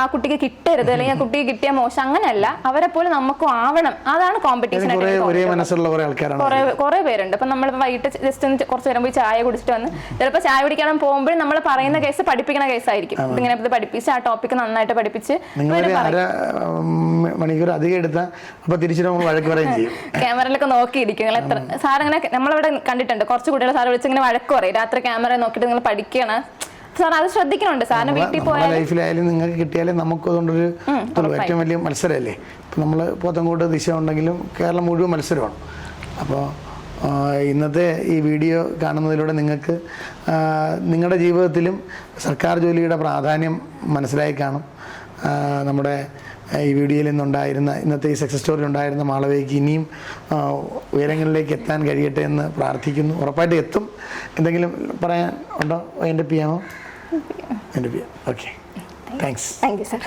ആ, കുട്ടിക്ക് കിട്ടരുത് അല്ലെങ്കിൽ ആ കുട്ടിക്ക് കിട്ടിയ മോശം. അങ്ങനെയല്ല. അവരെ പോലെ നമുക്കും ആവണം. അതാണ് കോമ്പറ്റീഷൻ ഒരേ മനസ്സുള്ള കുറെ ആൾക്കാരാണ് കുറെ പേരുണ്ട്. അപ്പൊ നമ്മൾ വൈകിട്ട് ജസ്റ്റ് ഒന്ന് കുറച്ച് നേരം പോയി ചായ കുടിച്ചിട്ട് വന്ന് ചിലപ്പോൾ ചായ കുടിക്കാൻ പോകുമ്പോൾ നമ്മൾ പറയുന്ന കേസ് പഠിപ്പിക്കുന്ന കേസായിരിക്കും. ഇങ്ങനെ ഇത് പഠിപ്പിച്ച് ആ ടോപ്പിക് നന്നായിട്ട് പഠിപ്പിച്ച് മണിക്കൂർ അധികം എടുത്താൽ അപ്പൊ തിരിച്ചു നമ്മൾ വഴക്ക് പറയുകയും ചെയ്യും. ക്യാമറയിലൊക്കെ നോക്കിയിരിക്കും. നിങ്ങൾ എത്ര സാർ അങ്ങനെ നമ്മളിവിടെ കണ്ടിട്ടുണ്ട്. കുറച്ച് കുട്ടികൾ സാർ വിളിച്ച് ഇങ്ങനെ വഴക്ക് പറയും. രാത്രി ക്യാമറ നോക്കിയിട്ട് നിങ്ങൾ പഠിക്കണം സാർ അത് ശ്രദ്ധിക്കണുണ്ട്. സാറിന് വീട്ടിൽ പോയാൽ ലൈഫിലായാലും നിങ്ങൾക്ക് കിട്ടിയാലും നമുക്ക് അതുകൊണ്ടൊരു ഏറ്റവും വലിയ മത്സരമല്ലേ? ഇപ്പം നമ്മൾ പോത്തങ്കോട്ട് ദിശ ഉണ്ടെങ്കിലും കേരളം മുഴുവൻ മത്സരമാണ്. അപ്പോൾ ഇന്നത്തെ ഈ വീഡിയോ കാണുന്നതിലൂടെ നിങ്ങൾക്ക് നിങ്ങളുടെ ജീവിതത്തിലും സർക്കാർ ജോലിയുടെ പ്രാധാന്യം മനസ്സിലായി കാണും. നമ്മുടെ ഈ വീഡിയോയിൽ ഇന്നുണ്ടായിരുന്ന ഇന്നത്തെ ഈ സക്സസ് സ്റ്റോറിൽ ഉണ്ടായിരുന്ന മാളവയ്ക്ക് ഇനിയും ഉയരങ്ങളിലേക്ക് എത്താൻ കഴിയട്ടെ എന്ന് പ്രാർത്ഥിക്കുന്നു. ഉറപ്പായിട്ട് എത്തും. എന്തെങ്കിലും പറയാൻ ഉണ്ടോ? എന്റെ പി എമോ എന്റെ P M okay thanks thank you sir